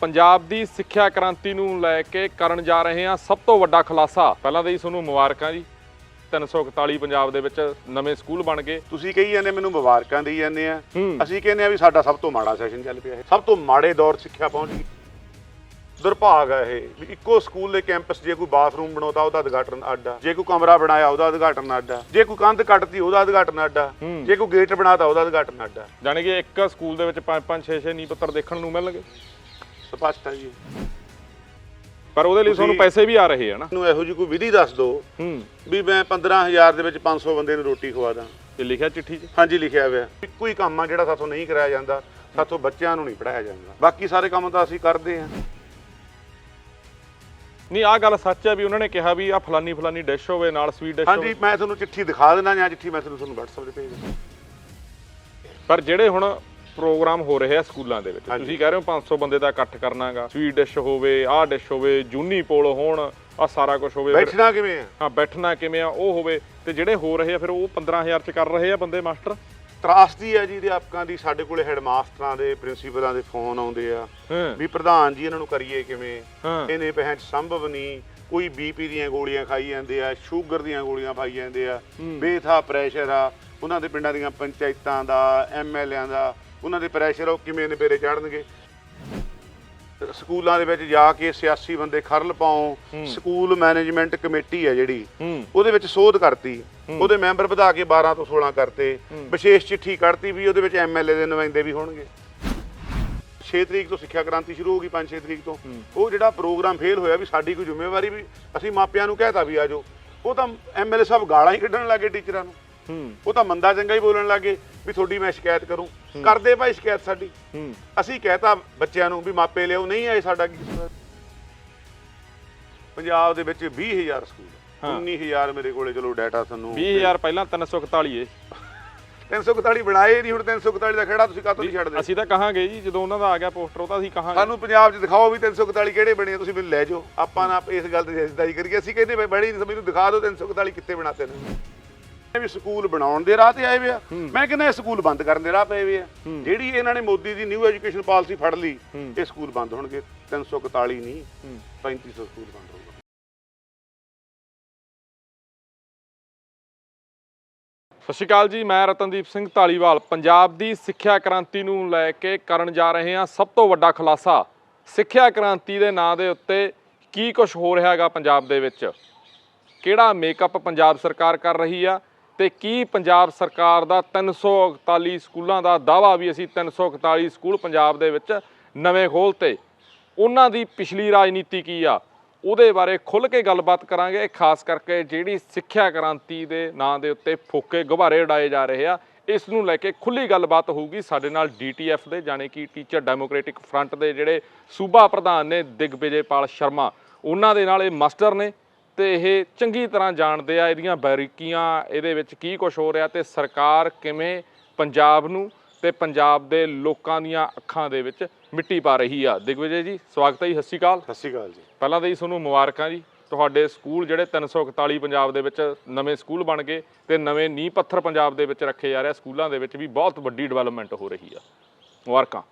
ਪੰਜਾਬ ਦੀ ਸਿੱਖਿਆ ਕ੍ਰਾਂਤੀ ਨੂੰ ਲੈ ਕੇ ਕਰਨ ਜਾ ਰਹੇ ਹਾਂ ਸਭ ਤੋਂ ਵੱਡਾ ਖੁਲਾਸਾ। ਪਹਿਲਾਂ ਤਾਂ ਜੀ ਤੁਹਾਨੂੰ ਮੁਬਾਰਕਾਂ ਜੀ। 341 ਪੰਜਾਬ ਦੇ ਵਿੱਚ ਨਵੇਂ ਸਕੂਲ ਬਣ ਗਏ। ਤੁਸੀਂ ਕਹੀ ਜਾਂਦੇ ਮੈਨੂੰ ਮੁਬਾਰਕਾਂ ਦੇਈ ਜਾਂਦੇ ਆ। ਹੂੰ। ਅਸੀਂ ਕਹਿੰਦੇ ਆ ਵੀ ਸਾਡਾ ਸਭ ਤੋਂ ਮਾੜਾ ਸੈਸ਼ਨ ਚੱਲ ਪਿਆ ਇਹ। ਸਭ ਤੋਂ ਮਾੜੇ ਦੌਰ 'ਚ ਸਿੱਖਿਆ ਪਹੁੰਚ ਗਈ। ਦੁਰਭਾਗ ਹੈ ਇਹ। ਵੀ ਇੱਕੋ ਸਕੂਲ ਦੇ ਕੈਂਪਸ ਜੇ ਕੋਈ ਬਾਥਰੂਮ ਬਣਾਉਂਦਾ ਉਹਦਾ ਉਦਘਾਟਨ ਅੱਡਾ ਜੇ ਕੋਈ ਕਮਰਾ ਬਣਾਇਆ ਉਹਦਾ ਉਦਘਾਟਨ ਅੱਡਾ ਜੇ ਕੋਈ ਕੰਧ ਕੱਟਤੀ ਉਹਦਾ ਉਦਘਾਟਨ ਅੱਡਾ ਹੂੰ। ਜੇ ਕੋਈ ਗੇਟ ਬਣਾਤਾ ਉਹਦਾ ਉਦਘਾਟਨ ਅੱਡਾ ਜਾਣੀ ਕਿ ਇੱਕ ਸਕੂਲ ਦੇ ਵਿੱਚ 5 5 6 6 ਨੀ ਪੱਤਰ ਦੇਖਣ ਨੂੰ ਮਿਲਣਗੇ। ਸਪਸ਼ਟ ਹੈ ਜੀ। ਪਰ ਉਹਦੇ ਲਈ ਤੁਹਾਨੂੰ ਪੈਸੇ ਵੀ ਆ ਰਹੇ ਆ ਨਾ। ਨੂੰ ਇਹੋ ਜਿਹੀ ਕੋਈ ਵਿਧੀ ਦੱਸ ਦਿਓ ਹੂੰ। ਵੀ ਮੈਂ 15000 ਦੇ ਵਿੱਚ 500 ਬੰਦੇ ਨੂੰ ਰੋਟੀ ਖਵਾ ਦਾਂ। ਇਹ ਲਿਖਿਆ ਚਿੱਠੀ 'ਚ? ਹਾਂਜੀ ਲਿਖਿਆ ਹੋਇਆ। ਇੱਕੋ ਹੀ ਕੰਮ ਆ ਜਿਹੜਾ ਸਾਥੋਂ ਨਹੀਂ ਕਰਾਇਆ ਜਾਂਦਾ ਸਾਥੋਂ ਬੱਚਿਆਂ ਨੂੰ ਨਹੀਂ ਪੜਾਇਆ ਜਾਂਦਾ। ਬਾਕੀ ਸਾਰੇ ਕੰਮ ਤਾਂ ਅਸੀਂ ਕਰਦੇ ਹਾਂ। ਨਹੀਂ ਆਹ ਗੱਲ ਸੱਚ ਹੈ ਵੀ ਉਹਨਾਂ ਨੇ ਕਿਹਾ ਵੀ ਆ ਫਲਾਨੀ ਫਲਾਨੀ ਡਿਸ਼ ਹੋਵੇ ਨਾਲ ਸਵੀਟ ਡਿਸ਼ ਹਾਂਜੀ ਮੈਂ ਤੁਹਾਨੂੰ ਚਿੱਠੀ ਦਿਖਾ ਦੇਣਾ ਜਾਂ ਚਿੱਠੀ ਮੈਂ ਤੁਹਾਨੂੰ ਤੁਹਾਨੂੰ WhatsApp ਤੇ ਭੇਜ ਦਿੰਦਾ। ਪਰ ਜਿਹੜੇ ਹੁਣ ਪ੍ਰੋਗਰਾਮ ਹੋ ਰਹੇ ਆ ਸਕੂਲਾਂ ਦੇ ਵਿੱਚ। ਤੁਸੀਂ ਕਹਿ ਰਹੇ ਹੋ 500 ਬੰਦੇ ਦਾ ਇਕੱਠ ਕਰਨਾਗਾ। ਸਵੀਟ ਡਿਸ਼ ਹੋਵੇ ਆਹ ਡਿਸ਼ ਹੋਵੇ ਜੂਨੀ ਪੋਲ ਹੋਣ ਆ ਸਾਰਾ ਕੁਝ ਹੋਵੇ। ਬੈਠਣਾ ਕਿਵੇਂ ਆ? ਹਾਂ ਬੈਠਣਾ ਕਿਵੇਂ ਆ ਉਹ ਹੋਵੇ। ਤੇ ਜਿਹੜੇ ਹੋ ਰਹੇ ਆ ਫਿਰ ਉਹ 15000 ਚ ਕਰ ਰਹੇ ਆ ਬੰਦੇ ਮਾਸਟਰ? ਤਰਾਸਦੀ ਹੈ ਜੀ ਅਧਿਆਪਕਾਂ ਦੀ ਸਾਡੇ ਕੋਲੇ ਹੈਡਮਾਸਟਰਾਂ ਦੇ ਪ੍ਰਿੰਸੀਪਲਾਂ ਦੇ ਫੋਨ ਆਉਂਦੇ ਆ। ਵੀ ਪ੍ਰਧਾਨ ਜੀ ਇਹਨਾਂ ਨੂੰ ਕਰੀਏ ਕਿਵੇਂ? ਇਹਨੇ ਪਹਿਚ ਸੰਭਵ ਨਹੀਂ। ਕੋਈ ਬੀਪੀ ਦੀਆਂ ਗੋਲੀਆਂ ਖਾਈ ਜਾਂਦੇ ਆ ਸ਼ੂਗਰ ਦੀਆਂ ਗੋਲੀਆਂ ਖਾਈ ਜਾਂਦੇ ਆ। ਬੇਥਾ ਪ੍ਰੈਸ਼ਰ ਆ। ਉਹਨਾਂ ਦੇ ਪਿੰਡਾਂ ਦੀਆਂ ਪੰਚਾਇਤਾਂ ਦਾ ਐਮਐਲਏਆਂ ਦਾ ਉਹਨਾਂ ਦੇ ਪ੍ਰੈਸ਼ਰ ਉਹ ਕਿਵੇਂ ਨੇਪਰੇ ਚੜਨਗੇ ਸਕੂਲਾਂ ਦੇ ਵਿੱਚ ਜਾ ਕੇ ਸਿਆਸੀ ਬੰਦੇ ਖਰਲ ਪਾਉ ਹੂੰ। ਸਕੂਲ ਮੈਨੇਜਮੈਂਟ ਕਮੇਟੀ ਹੈ ਜਿਹੜੀ ਹੂੰ ਉਹਦੇ ਵਿੱਚ ਸੋਧ ਕਰਤੀ ਹੂੰ। ਉਹਦੇ ਮੈਂਬਰ ਵਧਾ ਕੇ 12 ਤੋਂ 16 ਕਰਤੇ ਹੂੰ। ਵਿਸ਼ੇਸ਼ ਚਿੱਠੀ ਕੱਢਤੀ ਵੀ ਉਹਦੇ ਵਿੱਚ ਐਮਐਲਏ ਦੇ ਨੁਮਾਇੰਦੇ ਵੀ ਹੋਣਗੇ 6 ਤਰੀਕ ਤੋਂ ਸਿੱਖਿਆ ਕ੍ਰਾਂਤੀ ਸ਼ੁਰੂ ਹੋਗੀ 5-6 ਤਰੀਕ ਤੋਂ ਹੂੰ। ਉਹ ਜਿਹੜਾ ਪ੍ਰੋਗਰਾਮ ਫੇਲ ਹੋਇਆ ਵੀ ਸਾਡੀ ਕੋਈ ਜ਼ਿੰਮੇਵਾਰੀ ਵੀ ਅਸੀਂ ਮਾਪਿਆਂ ਨੂੰ ਕਹਿਤਾ ਵੀ ਆਜੋ ਉਹ ਤਾਂ ਐਮਐਲਏ ਸਾਹਿਬ ਗਾਲਾਂ ਹੀ ਕੱਢਣ ਲੱਗੇ ਟੀਚਰਾਂ ਨੂੰ ਹੂੰ ਉਹ ਤਾਂ ਮੰਦਾ ਚੰਗਾ ਹੀ ਬੋਲਣ ਲੱਗੇ ਵੀ ਤੁਹਾਡੀ ਮੈਂ ਸ਼ਿਕਾਇਤ ਕਰੂੰ। ਕਰਦੇ ਭਾਈ ਸ਼ਿਕਾਇਤ ਸਾਡੀ। ਅਸੀਂ ਕਹਿਤਾ ਬੱਚਿਆਂ ਨੂੰ ਵੀ ਮਾਪੇ ਲਿਓ ਨਹੀਂ ਆਏ ਸਾਡਾ ਕੀ? ਪੰਜਾਬ ਦੇ ਵਿੱਚ 20000 ਸਕੂਲ ਹਾਂ। 19000 ਮੇਰੇ ਕੋਲੇ ਚਲੋ ਡਾਟਾ ਤੁਹਾਨੂੰ 20000 ਪਹਿਲਾਂ 341 ਏ। 341 ਬਣਾਏ ਨਹੀਂ ਹੁਣ 341 ਦਾ ਖੇੜਾ ਤੁਸੀਂ ਕਾਹਤੋਂ ਨਹੀਂ ਛੱਡਦੇ? ਅਸੀਂ ਤਾਂ ਕਹਾਂਗੇ ਜੀ ਜਦੋਂ ਉਹਨਾਂ ਦਾ ਆ ਗਿਆ ਪੋਸਟਰ ਉਹ ਤਾਂ ਅਸੀਂ ਕਹਾਂਗੇ। ਸਾਨੂੰ ਪੰਜਾਬ 'ਚ ਦਿਖਾਓ ਵੀ 341 ਕਿਹੜੇ ਬਣੇ ਆ, ਤੁਸੀਂ ਮੈਨੂੰ ਲੈ ਜਾਓ। ਆਪਾਂ ਨਾ ਇਸ ਗੱਲ ਤੇ ਜੈਸਦਾਈ ਕਰੀਏ। ਅਸੀਂ ਕਹਿੰਦੇ ਬੜੀ ਨਹੀਂ ਮੈਨੂੰ ਦਿਖਾ ਦਿਓ 341 ਕਿੱਥੇ ਬਣਾਤੇ ਨੇ ਵੀ ਸਕੂਲ ਬਣਾਉਣ ਦੇ ਰਾਹ ਤੇ ਆਏ ਵੇ ਆ। ਮੈਂ ਕਹਿੰਦਾ ਇਹ ਸਕੂਲ ਬੰਦ ਕਰਨ ਦੇ ਰਾਹ ਪਏ ਵੇ ਆ। ਜਿਹੜੀ ਇਹਨਾਂ ਨੇ ਮੋਦੀ ਦੀ ਨਿਊ ਐਜੂਕੇਸ਼ਨ ਪਾਲਿਸੀ ਫੜ ਲਈ। ਇਹ ਸਕੂਲ ਬੰਦ ਹੋਣਗੇ। 341 ਨਹੀਂ ਹੂੰ। 3500 ਸਕੂਲ ਬੰਦ ਹੋਊਗਾ ਸਤਿ ਸ਼੍ਰੀ ਅਕਾਲ ਜੀ ਮੈਂ ਰਤਨਦੀਪ ਸਿੰਘ ਢਾਲੀਵਾਲ ਪੰਜਾਬ ਦੀ ਸਿੱਖਿਆ ਕ੍ਰਾਂਤੀ ਨੂੰ ਲੈ ਕੇ ਕਰਨ ਜਾ ਰਹੇ ਹਾਂ ਸਭ ਤੋਂ ਵੱਡਾ ਖੁਲਾਸਾ। ਸਿੱਖਿਆ ਕ੍ਰਾਂਤੀ ਦੇ ਨਾਂ ਦੇ ਉੱਤੇ ਕੀ ਕੁਝ ਹੋ ਰਿਹਾ ਹੈਗਾ ਪੰਜਾਬ ਦੇ ਵਿੱਚ? ਕਿਹੜਾ ਮੇਕਅਪ ਪੰਜਾਬ ਸਰਕਾਰ ਕਰ ਰਹੀ ਆ? ਤੇ ਕੀ ਪੰਜਾਬ ਸਰਕਾਰ ਦਾ 341 ਸਕੂਲਾਂ ਦਾ ਦਾਵਾ ਵੀ ਅਸੀਂ 341 ਸਕੂਲ ਪੰਜਾਬ ਦੇ ਵਿੱਚ ਨਵੇਂ ਖੋਲ੍ਹਤੇ ਉਹਨਾਂ ਦੀ ਪਿਛਲੀ ਰਾਜਨੀਤੀ ਕੀ ਆ? ਉਹਦੇ ਬਾਰੇ ਖੁੱਲ੍ਹ ਕੇ ਗੱਲਬਾਤ ਕਰਾਂਗੇ। ਖਾਸ ਕਰਕੇ ਜਿਹੜੀ ਸਿੱਖਿਆ ਕ੍ਰਾਂਤੀ ਦੇ ਨਾਂ ਦੇ ਉੱਤੇ ਫੋਕੇ ਗੁਬਾਰੇ ਉਡਾਏ ਜਾ ਰਹੇ ਆ, ਇਸ ਨੂੰ ਲੈ ਕੇ ਖੁੱਲੀ ਗੱਲਬਾਤ ਹੋਊਗੀ ਸਾਡੇ ਨਾਲ ਡੀਟੀਐਫ ਦੇ, ਜਾਣੀ ਕਿ ਟੀਚਰ ਡੈਮੋਕ੍ਰੈਟਿਕ ਫਰੰਟ ਦੇ ਜਿਹੜੇ ਸੂਬਾ ਪ੍ਰਧਾਨ ਨੇ ਦਿਗਵਿਜੇਪਾਲ ਸ਼ਰਮਾ। ਉਹਨਾਂ ਦੇ ਨਾਲ ਇਹ ਮਾਸਟਰ ਨੇ ਤੇ ਇਹ ਚੰਗੀ ਤਰ੍ਹਾਂ ਜਾਣਦੇ ਆ ਇਹਦੀਆਂ ਬਾਰੀਕੀਆਂ ਇਹਦੇ ਵਿੱਚ ਕੀ ਕੁਝ ਹੋ ਰਿਹਾ ਤੇ ਸਰਕਾਰ ਕਿਵੇਂ ਪੰਜਾਬ ਨੂੰ ਤੇ ਪੰਜਾਬ ਦੇ ਲੋਕਾਂ ਦੀਆਂ ਅੱਖਾਂ ਦੇ ਵਿੱਚ ਮਿੱਟੀ ਪਾ ਰਹੀ ਆ। ਦਿਗਵਿਜੇ ਜੀ ਸਵਾਗਤ ਹੈ ਜੀ ਸਤਿ ਸ਼੍ਰੀ ਅਕਾਲ। ਸਤਿ ਸ਼੍ਰੀ ਅਕਾਲ ਜੀ। ਪਹਿਲਾਂ ਤਾਂ ਜੀ ਤੁਹਾਨੂੰ ਮੁਬਾਰਕਾਂ ਜੀ। ਤੁਹਾਡੇ ਸਕੂਲ ਜਿਹੜੇ 341 ਪੰਜਾਬ ਦੇ ਵਿੱਚ ਨਵੇਂ ਸਕੂਲ ਬਣ ਗਏ ਤੇ ਨਵੇਂ ਨੀਂਹ ਪੱਥਰ ਪੰਜਾਬ ਦੇ ਵਿੱਚ ਰੱਖੇ ਜਾ ਰਹੇ ਸਕੂਲਾਂ ਦੇ ਵਿੱਚ ਵੀ ਬਹੁਤ ਵੱਡੀ ਡਿਵੈਲਪਮੈਂਟ ਹੋ ਰਹੀ ਆ। ਮੁਬਾਰਕਾਂ।